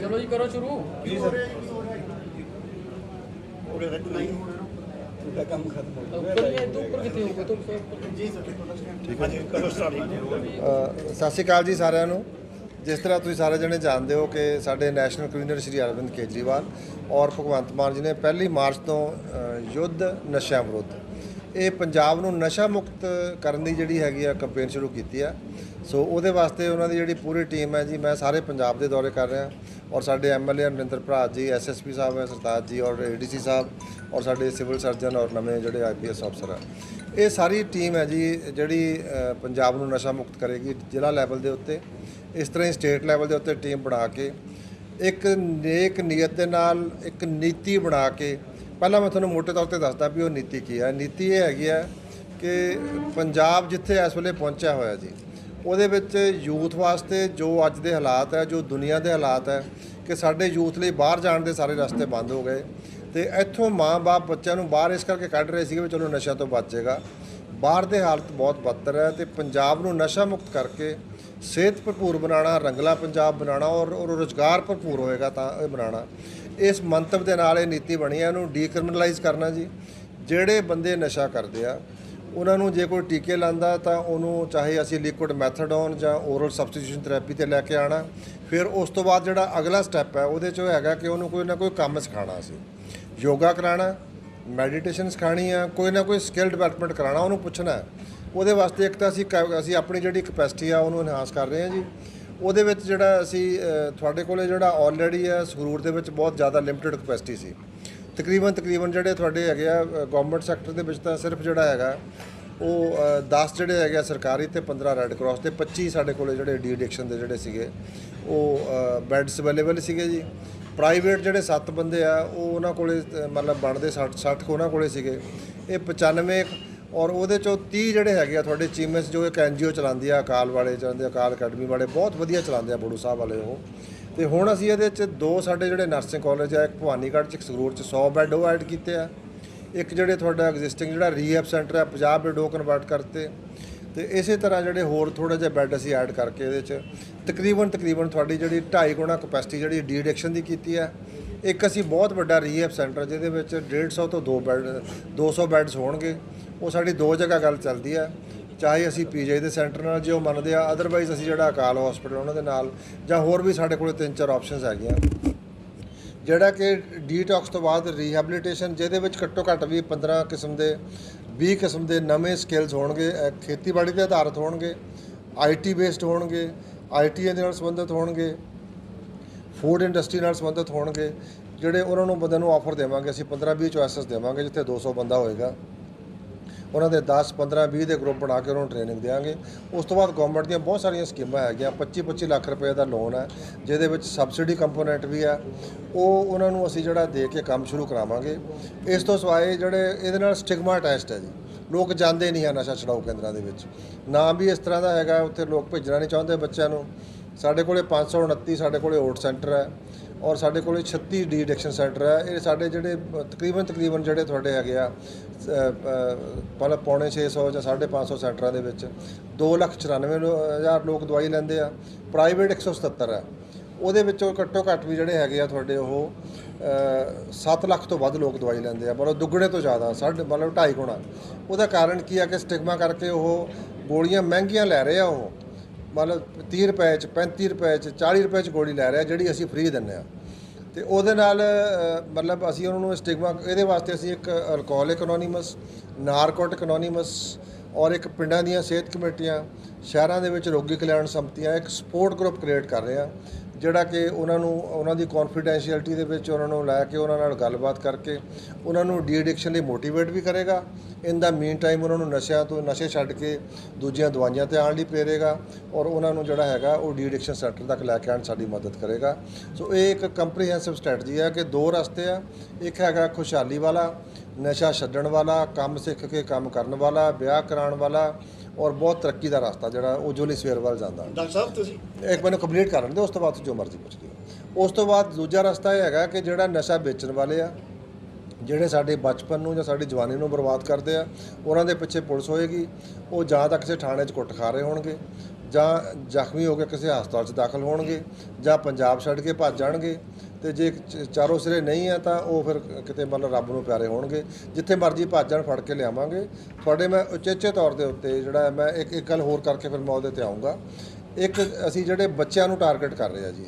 ਚਲੋ ਜੀ ਕਰੋ ਸ਼ੁਰੂ। ਉੱਪਰ ਇਹ ਤੋਂ ਉੱਪਰ ਕਿੱਥੇ ਹੋਊਗਾ? ਤੋਂ ਉੱਪਰ ਜੀ ਅ, ਸਤਿ ਸ਼੍ਰੀ ਅਕਾਲ ਜੀ ਸਾਰਿਆਂ ਨੂੰ। ਜਿਸ ਤਰ੍ਹਾਂ ਤੁਸੀਂ ਸਾਰੇ ਜਣੇ ਜਾਣਦੇ ਹੋ ਕਿ ਸਾਡੇ ਨੈਸ਼ਨਲ ਕਨਵੀਨਰ ਸ਼੍ਰੀ ਅਰਵਿੰਦ ਕੇਜਰੀਵਾਲ ਔਰ ਭਗਵੰਤ ਮਾਨ ਜੀ ਨੇ ਪਹਿਲੀ ਮਾਰਚ ਤੋਂ ਯੁੱਧ ਨਸ਼ਿਆਂ ਵਿਰੁੱਧ ਇਹ ਪੰਜਾਬ ਨੂੰ ਨਸ਼ਾ ਮੁਕਤ ਕਰਨ ਦੀ ਜਿਹੜੀ ਹੈਗੀ ਆ ਕੈਂਪੇਨ ਸ਼ੁਰੂ ਕੀਤੀ ਆ। ਸੋ ਉਹਦੇ ਵਾਸਤੇ ਉਹਨਾਂ ਦੀ ਜਿਹੜੀ ਪੂਰੀ ਟੀਮ ਹੈ ਜੀ, ਮੈਂ ਸਾਰੇ ਪੰਜਾਬ ਦੇ ਦੌਰੇ ਕਰ ਰਿਹਾ। ਔਰ ਸਾਡੇ ਐਮਐਲਏ ਅਮਰਿੰਦਰ ਭਰਾਤ ਜੀ ਐਸਐਸਪੀ ਸਾਹਿਬ ਹੈ, ਸਰਤਾਜ ਜੀ, ਔਰ ਏਡੀਸੀ ਸਾਹਿਬ, ਔਰ ਸਾਡੇ ਸਿਵਲ ਸਰਜਨ ਔਰ ਨਵੇਂ ਜਿਹੜੇ ਆਈਪੀਐਸ ਅਫਸਰ ਆ। ਇਹ ਸਾਰੀ ਟੀਮ ਹੈ ਜੀ, ਜਿਹੜੀ ਪੰਜਾਬ ਨੂੰ ਨਸ਼ਾ ਮੁਕਤ ਕਰੇਗੀ ਜ਼ਿਲ੍ਹਾ ਲੈਵਲ ਦੇ ਉੱਤੇ। ਇਸ ਤਰ੍ਹਾਂ ਹੀ ਸਟੇਟ ਲੈਵਲ ਦੇ ਉੱਤੇ ਟੀਮ ਬਣਾ ਕੇ, ਇੱਕ ਨੇਕ ਨੀਅਤ ਦੇ ਨਾਲ, ਇੱਕ ਨੀਤੀ ਬਣਾ ਕੇ ਪਹਿਲਾਂ ਮੈਂ ਤੁਹਾਨੂੰ ਮੋਟੇ ਤੌਰ ਤੇ ਦੱਸਦਾ ਵੀ ਉਹ ਨੀਤੀ ਕੀ ਹੈ ਨੀਤੀ ਇਹ ਹੈਗੀ ਹੈ ਕਿ ਪੰਜਾਬ ਜਿੱਥੇ ਇਸ ਵੇਲੇ ਪਹੁੰਚਿਆ ਹੋਇਆ ਜੀ, ਉਹਦੇ ਵਿੱਚ ਯੂਥ ਵਾਸਤੇ ਜੋ ਅੱਜ ਦੇ ਹਾਲਾਤ ਹੈ ਜੋ ਦੁਨੀਆ ਦੇ ਹਾਲਾਤ ਹੈ ਕਿ ਸਾਡੇ ਯੂਥ ਲਈ ਬਾਹਰ ਜਾਣ ਦੇ ਸਾਰੇ ਰਸਤੇ ਬੰਦ ਹੋ ਗਏ ਤੇ ਇੱਥੋਂ ਮਾਂ-ਬਾਪ ਬੱਚਿਆਂ ਨੂੰ ਬਾਹਰ ਇਸ ਕਰਕੇ ਕੱਢ ਰਹੇ ਸੀਗੇ ਵੀ ਚਲੋ ਨਸ਼ਾ ਤੋਂ ਬਚੇਗਾ ਬਾਹਰ ਦੇ ਹਾਲਤ ਬਹੁਤ ਬੱਤਰ ਹੈ ਤੇ ਪੰਜਾਬ ਨੂੰ ਨਸ਼ਾ ਮੁਕਤ ਕਰਕੇ ਸਿਹਤ ਭਰਪੂਰ ਬਣਾਉਣਾ, ਰੰਗਲਾ ਪੰਜਾਬ ਬਣਾਉਣਾ ਔਰ ਔਰ ਰੋਜ਼ਗਾਰ ਭਰਪੂਰ ਹੋਏਗਾ ਤਾਂ ਇਹ ਬਣਾਉਣਾ। ਇਸ ਮੰਤਵ ਦੇ ਨਾਲ ਇਹ ਨੀਤੀ ਬਣੀ ਹੈ ਇਹਨੂੰ ਡੀਕ੍ਰਿਮੀਨਲਾਈਜ਼ ਕਰਨਾ ਜੀ। ਜਿਹੜੇ ਬੰਦੇ ਨਸ਼ਾ ਕਰਦੇ ਆ, ਉਹਨਾਂ ਨੂੰ ਜੇ ਕੋਈ ਟੀਕੇ ਲਾਂਦਾ ਤਾਂ ਉਹਨੂੰ ਚਾਹੇ ਅਸੀਂ ਲਿਕੁਇਡ ਮੈਥਡੋਨ ਜਾਂ ਓਰਲ ਸਬਸਟੀਟਿਊਸ਼ਨ ਥੈਰੇਪੀ ਤੇ ਲੈ ਕੇ ਆਣਾ ਫਿਰ ਉਸ ਤੋਂ ਬਾਅਦ ਜਿਹੜਾ ਅਗਲਾ ਸਟੈਪ ਹੈ, ਉਹਦੇ 'ਚ ਉਹ ਹੈਗਾ ਕਿ ਉਹਨੂੰ ਕੋਈ ਨਾ ਕੋਈ ਕੰਮ ਸਿਖਾਉਣਾ ਅਸੀਂ। ਯੋਗਾ ਕਰਾਉਣਾ ਮੈਡੀਟੇਸ਼ਨ ਸਿਖਾਣੀ ਆ, ਕੋਈ ਨਾ ਕੋਈ ਸਕਿੱਲ ਡਿਵੈਲਪਮੈਂਟ ਕਰਾਉਣਾ, ਉਹਨੂੰ ਪੁੱਛਣਾ। ਉਹਦੇ ਵਾਸਤੇ ਇੱਕ ਤਾਂ ਅਸੀਂ ਕ- ਅਸੀਂ ਆਪਣੀ ਜਿਹੜੀ ਕਪੈਸਿਟੀ ਆ, ਉਹਨੂੰ ਇਨਹਾਂਸ ਕਰ ਰਹੇ ਹਾਂ ਜੀ। ਉਹਦੇ ਵਿੱਚ ਜਿਹੜਾ ਅਸੀਂ ਤੁਹਾਡੇ ਕੋਲੇ ਜਿਹੜਾ ਆਲਰੇਡੀ ਹੈ, ਸੰਗਰੂਰ ਦੇ ਵਿੱਚ ਬਹੁਤ ਜ਼ਿਆਦਾ ਲਿਮਟਿਡ ਕਪੈਸਿਟੀ ਸੀ। ਤਕਰੀਬਨ ਤਕਰੀਬਨ ਜਿਹੜੇ ਤੁਹਾਡੇ ਹੈਗੇ ਆ ਗਵਰਨਮੈਂਟ ਸੈਕਟਰ ਦੇ ਵਿੱਚ ਤਾਂ ਸਿਰਫ ਜਿਹੜਾ ਹੈਗਾ, ਉਹ 10 ਜਿਹੜੇ ਹੈਗੇ ਆ ਸਰਕਾਰੀ ਤੇ 15 ਰੈੱਡ ਕਰਾਸ ਤੇ 25 ਸਾਡੇ ਕੋਲੇ ਜਿਹੜੇ ਡੀ ਐਡਿਕਸ਼ਨ ਦੇ ਜਿਹੜੇ ਸੀਗੇ, ਉਹ ਬੈੱਡਸ ਅਵੇਲੇਬਲ ਸੀਗੇ ਜੀ। ਪ੍ਰਾਈਵੇਟ ਜਿਹੜੇ 7 ਬੰਦੇ ਆ, ਉਹ ਉਹਨਾਂ ਕੋਲੇ ਮਤਲਬ ਬਣਦੇ 60 60 ਉਹਨਾਂ ਕੋਲੇ ਸੀਗੇ। ਇਹ 95 ਔਰ ਉਹਦੇ ਚੋਂ 30 ਜਿਹੜੇ ਹੈਗੇ ਆ ਤੁਹਾਡੇ ਚੀਮਸ, ਜੋ ਇੱਕ ਐਨਜੀਓ ਚਲਾਉਂਦੀ ਆ, ਅਕਾਲ ਵਾਲੇ ਚਲਾਉਂਦੇ ਆ, ਅਕਾਲ ਅਕੈਡਮੀ ਵਾਲੇ, ਬਹੁਤ ਵਧੀਆ ਚਲਾਉਂਦੇ ਆ ਬੜੂ ਸਾਹਿਬ ਵਾਲੇ ਉਹ। ਤੇ ਹੁਣ ਅਸੀਂ ਇਹਦੇ ਚ ਦੋ ਸਾਡੇ ਜਿਹੜੇ ਨਰਸਿੰਗ ਕਾਲਜ ਆ, ਇੱਕ ਭਵਾਨੀਗੜ੍ਹ ਚ, ਇੱਕ ਸੰਗਰੂਰ ਚ 100 ਬੈੱਡ ਉਹ ਐਡ ਕੀਤੇ ਆ। ਇੱਕ ਜਿਹੜੇ ਤੁਹਾਡਾ ਐਗਜ਼ਿਸਟਿੰਗ ਜਿਹੜਾ ਰੀਹੈਬ ਸੈਂਟਰ ਆ 50 ਬੈੱਡ ਉਹ ਕਨਵਰਟ ਕਰਤੇ। ਤੇ ਇਸੇ ਤਰ੍ਹਾਂ ਜਿਹੜੇ ਹੋਰ ਥੋੜੇ ਜਿਹਾ ਬੈੱਡ ਅਸੀਂ ਐਡ ਕਰਕੇ ਇਹਦੇ ਚ, ਤਕਰੀਬਨ ਤਕਰੀਬਨ ਤੁਹਾਡੀ ਜਿਹੜੀ 2.5 ਗੁਣਾ ਕਪੈਸਿਟੀ ਜਿਹੜੀ ਡੀ ਦੀ ਕੀਤੀ ਹੈ ਇੱਕ ਅਸੀਂ ਬਹੁਤ ਵੱਡਾ ਰੀਹੈਬ ਸੈਂਟਰ ਜਿਹਦੇ ਵਿੱਚ 150 ਤੋਂ 2 ਬੈੱਡ 200 ਬੈੱਡਸ ਹੋਣਗੇ। ਉਹ ਸਾਡੀ ਦੋ ਜਗ੍ਹਾ ਗੱਲ ਚੱਲਦੀ ਹੈ ਚਾਹੇ ਅਸੀਂ ਪੀਜੀ ਦੇ ਸੈਂਟਰ ਨਾਲ ਜੇ ਉਹ ਮੰਨਦੇ ਆ ਅਦਰਵਾਈਜ਼ ਅਸੀਂ ਜਿਹੜਾ ਅਕਾਲ ਹਸਪੀਟਲ ਉਹਨਾਂ ਦੇ ਨਾਲ, ਜਾਂ ਹੋਰ ਵੀ ਸਾਡੇ ਕੋਲੇ ਤਿੰਨ ਚਾਰ ਆਪਸ਼ਨਸ ਹੈਗੀਆਂ। ਜਿਹੜਾ ਕਿ ਡੀਟੌਕਸ ਤੋਂ ਬਾਅਦ ਰੀਹੈਬਿਲਿਟੇਸ਼ਨ ਜਿਹਦੇ ਵਿੱਚ ਘੱਟੋ ਘੱਟ ਵੀ 15 ਕਿਸਮ ਦੇ 20 ਕਿਸਮ ਦੇ ਨਵੇਂ ਸਕਿੱਲਸ ਹੋਣਗੇ ਖੇਤੀਬਾੜੀ ਦੇ ਆਧਾਰਿਤ ਹੋਣਗੇ ਆਈਟੀ ਬੇਸਡ ਹੋਣਗੇ ਆਈਟੀ ਦੇ ਨਾਲ ਸੰਬੰਧਿਤ ਹੋਣਗੇ ਫੂਡ ਇੰਡਸਟਰੀ ਨਾਲ ਸੰਬੰਧਿਤ ਹੋਣਗੇ, ਜਿਹੜੇ ਉਹਨਾਂ ਨੂੰ ਬੰਦੇ ਨੂੰ ਆਫਰ ਦੇਵਾਂਗੇ, ਅਸੀਂ 15 20 ਚੋਇਸਸ ਦੇਵਾਂਗੇ, ਜਿੱਥੇ 200 ਬੰਦਾ ਹੋਏਗਾ। ਉਹਨਾਂ ਦੇ 10 15 20 ਦੇ ਗਰੁੱਪ ਬਣਾ ਕੇ ਉਹਨਾਂ ਨੂੰ ਟ੍ਰੇਨਿੰਗ ਦੇਵਾਂਗੇ ਉਸ ਤੋਂ ਬਾਅਦ ਗਵਰਨਮੈਂਟ ਦੀਆਂ ਬਹੁਤ ਸਾਰੀਆਂ ਸਕੀਮਾਂ ਹੈਗੀਆਂ 25 25 ਲੱਖ ਰੁਪਏ ਦਾ ਲੋਨ ਹੈ, ਜਿਹਦੇ ਵਿੱਚ ਸਬਸਿਡੀ ਕੰਪੋਨੈਂਟ ਵੀ ਹੈ। ਉਹ ਉਹਨਾਂ ਨੂੰ ਅਸੀਂ ਜਿਹੜਾ ਦੇ ਕੇ ਕੰਮ ਸ਼ੁਰੂ ਕਰਾਵਾਂਗੇ। ਇਸ ਤੋਂ ਸਿਵਾਏ ਜਿਹੜੇ ਇਹਦੇ ਨਾਲ ਸਟਿਗਮਾ ਅਟੈਚਡ ਹੈ ਜੀ। ਲੋਕ ਜਾਂਦੇ ਨਹੀਂ ਆ ਨਸ਼ਾ ਛਡਾਊ ਕੇਂਦਰਾਂ ਦੇ ਵਿੱਚ। ਨਾ ਵੀ ਇਸ ਤਰ੍ਹਾਂ ਦਾ ਹੈਗਾ, ਉੱਥੇ ਲੋਕ ਭੇਜਣਾ ਨਹੀਂ ਚਾਹੁੰਦੇ ਬੱਚਿਆਂ ਨੂੰ। ਸਾਡੇ ਕੋਲੇ 529 ਸਾਡੇ ਕੋਲੇ ਓਟ ਸੈਂਟਰ ਹੈ। ਔਰ ਸਾਡੇ ਕੋਲੇ 36 ਡੀ ਐਡਿਕਸ਼ਨ ਸੈਂਟਰ ਹੈ। ਇਹ ਸਾਡੇ ਜਿਹੜੇ ਤਕਰੀਬਨ ਤਕਰੀਬਨ ਜਿਹੜੇ ਤੁਹਾਡੇ ਹੈਗੇ ਆ ਪਹਿਲਾਂ ਪੌਣੇ 600 ਜਾਂ 550 ਸੈਂਟਰਾਂ ਦੇ ਵਿੱਚ 2,94,000 ਲੋਕ ਦਵਾਈ ਲੈਂਦੇ ਆ। ਪ੍ਰਾਈਵੇਟ 177 ਹੈ। ਉਹਦੇ ਵਿੱਚੋਂ ਘੱਟੋ ਘੱਟ ਵੀ ਜਿਹੜੇ ਹੈਗੇ ਆ ਤੁਹਾਡੇ ਉਹ 7 ਲੱਖ ਤੋਂ ਵੱਧ ਲੋਕ ਦਵਾਈ ਲੈਂਦੇ ਆ। ਮਤਲਬ ਦੁੱਗਣੇ ਤੋਂ ਜ਼ਿਆਦਾ ਸਾਢੇ ਮਤਲਬ 2.5 ਗੁਣਾ। ਉਹਦਾ ਕਾਰਨ ਕੀ ਆ ਕਿ ਸਟਿਗਮਾ ਕਰਕੇ ਉਹ ਗੋਲੀਆਂ ਮਹਿੰਗੀਆਂ ਲੈ ਰਹੇ ਆ ਉਹ। ਮਤਲਬ 30 ਰੁਪਏ ਚ 35 ਰੁਪਏ ਚ 40 ਰੁਪਏ ਚ ਗੋਲੀ ਲੈ ਰਿਹਾ, ਜਿਹੜੀ ਅਸੀਂ ਫ੍ਰੀ ਦਿੰਨੇ ਆ ਤੇ ਉਹਦੇ ਨਾਲ ਮਤਲਬ ਅਸੀਂ ਉਹਨਾਂ ਨੂੰ ਸਟਿਗਮਾ ਇਹਦੇ ਵਾਸਤੇ ਅਸੀਂ ਇੱਕ ਅਲਕੋਹਲਿਕ ਅਨੋਨੀਮਸ ਨਾਰਕੋਟਿਕ ਅਨੋਨੀਮਸ ਔਰ ਇੱਕ ਪਿੰਡਾਂ ਦੀਆਂ ਸਿਹਤ ਕਮੇਟੀਆਂ, ਸ਼ਹਿਰਾਂ ਦੇ ਵਿੱਚ ਰੋਗੀ ਕਲਿਆਣ ਸੰਮਤੀਆਂ, ਇੱਕ ਸਪੋਰਟ ਗਰੁੱਪ ਕ੍ਰੀਏਟ ਕਰ ਰਹੇ ਆ ਜਿਹੜਾ ਕਿ ਉਹਨਾਂ ਨੂੰ, ਉਹਨਾਂ ਦੀ ਕੌਨਫੀਡੈਂਸ਼ੀਅਲਟੀ ਦੇ ਵਿੱਚ ਉਹਨਾਂ ਨੂੰ ਲੈ ਕੇ ਉਹਨਾਂ ਨਾਲ ਗੱਲਬਾਤ ਕਰਕੇ ਉਹਨਾਂ ਨੂੰ ਡੀ ਐਡਿਕਸ਼ਨ ਲਈ ਮੋਟੀਵੇਟ ਵੀ ਕਰੇਗਾ। ਇਨ ਦਾ ਮੀਨ ਟਾਈਮ ਉਹਨਾਂ ਨੂੰ ਨਸ਼ਿਆਂ ਤੋਂ, ਨਸ਼ੇ ਛੱਡ ਕੇ ਦੂਜੀਆਂ ਦਵਾਈਆਂ ਤੇ ਆਉਣ ਲਈ ਪ੍ਰੇਰੇਗਾ ਔਰ ਉਹਨਾਂ ਨੂੰ ਜਿਹੜਾ ਹੈਗਾ ਉਹ ਡੀ ਐਡਿਕਸ਼ਨ ਸੈਂਟਰ ਤੱਕ ਲੈ ਕੇ ਆਉਣ ਸਾਡੀ ਮਦਦ ਕਰੇਗਾ। ਸੋ ਇਹ ਇੱਕ ਕੰਪਰੀਹੈਂਸਿਵ ਸਟ੍ਰੈਟਜੀ ਹੈ ਕਿ ਦੋ ਰਸਤੇ ਆ। ਇੱਕ ਹੈਗਾ ਖੁਸ਼ਹਾਲੀ ਵਾਲਾ, ਨਸ਼ਾ ਛੱਡਣ ਵਾਲਾ, ਕੰਮ ਸਿੱਖ ਕੇ ਕੰਮ ਕਰਨ ਵਾਲਾ, ਵਿਆਹ ਕਰਾਉਣ ਵਾਲਾ ਔਰ ਬਹੁਤ ਤਰੱਕੀ ਦਾ ਰਸਤਾ ਜਿਹੜਾ ਉਹ ਜੋਲੀ ਸਵੇਰ ਵੱਲ ਜਾਂਦਾ। ਡਾਕਟਰ ਸਾਹਿਬ ਤੁਸੀਂ? ਇੱਕ ਮੈਨੂੰ ਕੰਪਲੀਟ ਕਰਨ ਦਿਓ ਉਸ ਤੋਂ ਬਾਅਦ ਜੋ ਮਰਜ਼ੀ ਪੁੱਛ ਲਿਓ। ਉਸ ਤੋਂ ਬਾਅਦ ਦੂਜਾ ਰਸਤਾ ਇਹ ਹੈਗਾ ਕਿ ਜਿਹੜਾ ਨਸ਼ਾ ਵੇਚਣ ਵਾਲੇ ਆ ਜਿਹੜੇ ਸਾਡੇ ਬਚਪਨ ਨੂੰ ਜਾਂ ਸਾਡੀ ਜਵਾਨੀ ਨੂੰ ਬਰਬਾਦ ਕਰਦੇ ਆ ਉਹਨਾਂ ਦੇ ਪਿੱਛੇ ਪੁਲਿਸ ਹੋਏਗੀ ਉਹ ਜਾਂ ਤਾਂ ਕਿਸੇ ਥਾਣੇ 'ਚ ਕੁੱਟ ਖਾ ਰਹੇ ਹੋਣਗੇ ਜਾਂ ਜ਼ਖਮੀ ਹੋ ਕੇ ਕਿਸੇ ਹਸਪਤਾਲ 'ਚ ਦਾਖਲ ਹੋਣਗੇ ਜਾਂ ਪੰਜਾਬ ਛੱਡ ਕੇ ਭੱਜ ਜਾਣਗੇ ਤੇ ਜੇ ਚ- ਚਾਰੋਂ ਸਿਰੇ ਨਹੀਂ ਆ ਤਾਂ ਉਹ ਫਿਰ ਕਿਤੇ ਮਤਲਬ ਰੱਬ ਨੂੰ ਪਿਆਰੇ ਹੋਣਗੇ। ਜਿੱਥੇ ਮਰਜ਼ੀ ਭੱਜ ਫੜ ਕੇ ਲਿਆਵਾਂਗੇ। ਤੁਹਾਡੇ ਮੈਂ ਉਚੇਚੇ ਤੌਰ ਦੇ ਉੱਤੇ ਜਿਹੜਾ ਮੈਂ ਇੱਕ ਇੱਕ ਗੱਲ ਹੋਰ ਕਰਕੇ ਫਿਰ ਮੈਂ ਉਹਦੇ ਤੇ ਆਉਂਗਾ ਇੱਕ ਅਸੀਂ ਜਿਹੜੇ ਬੱਚਿਆਂ ਨੂੰ ਟਾਰਗੇਟ ਕਰ ਰਹੇ ਆ ਜੀ,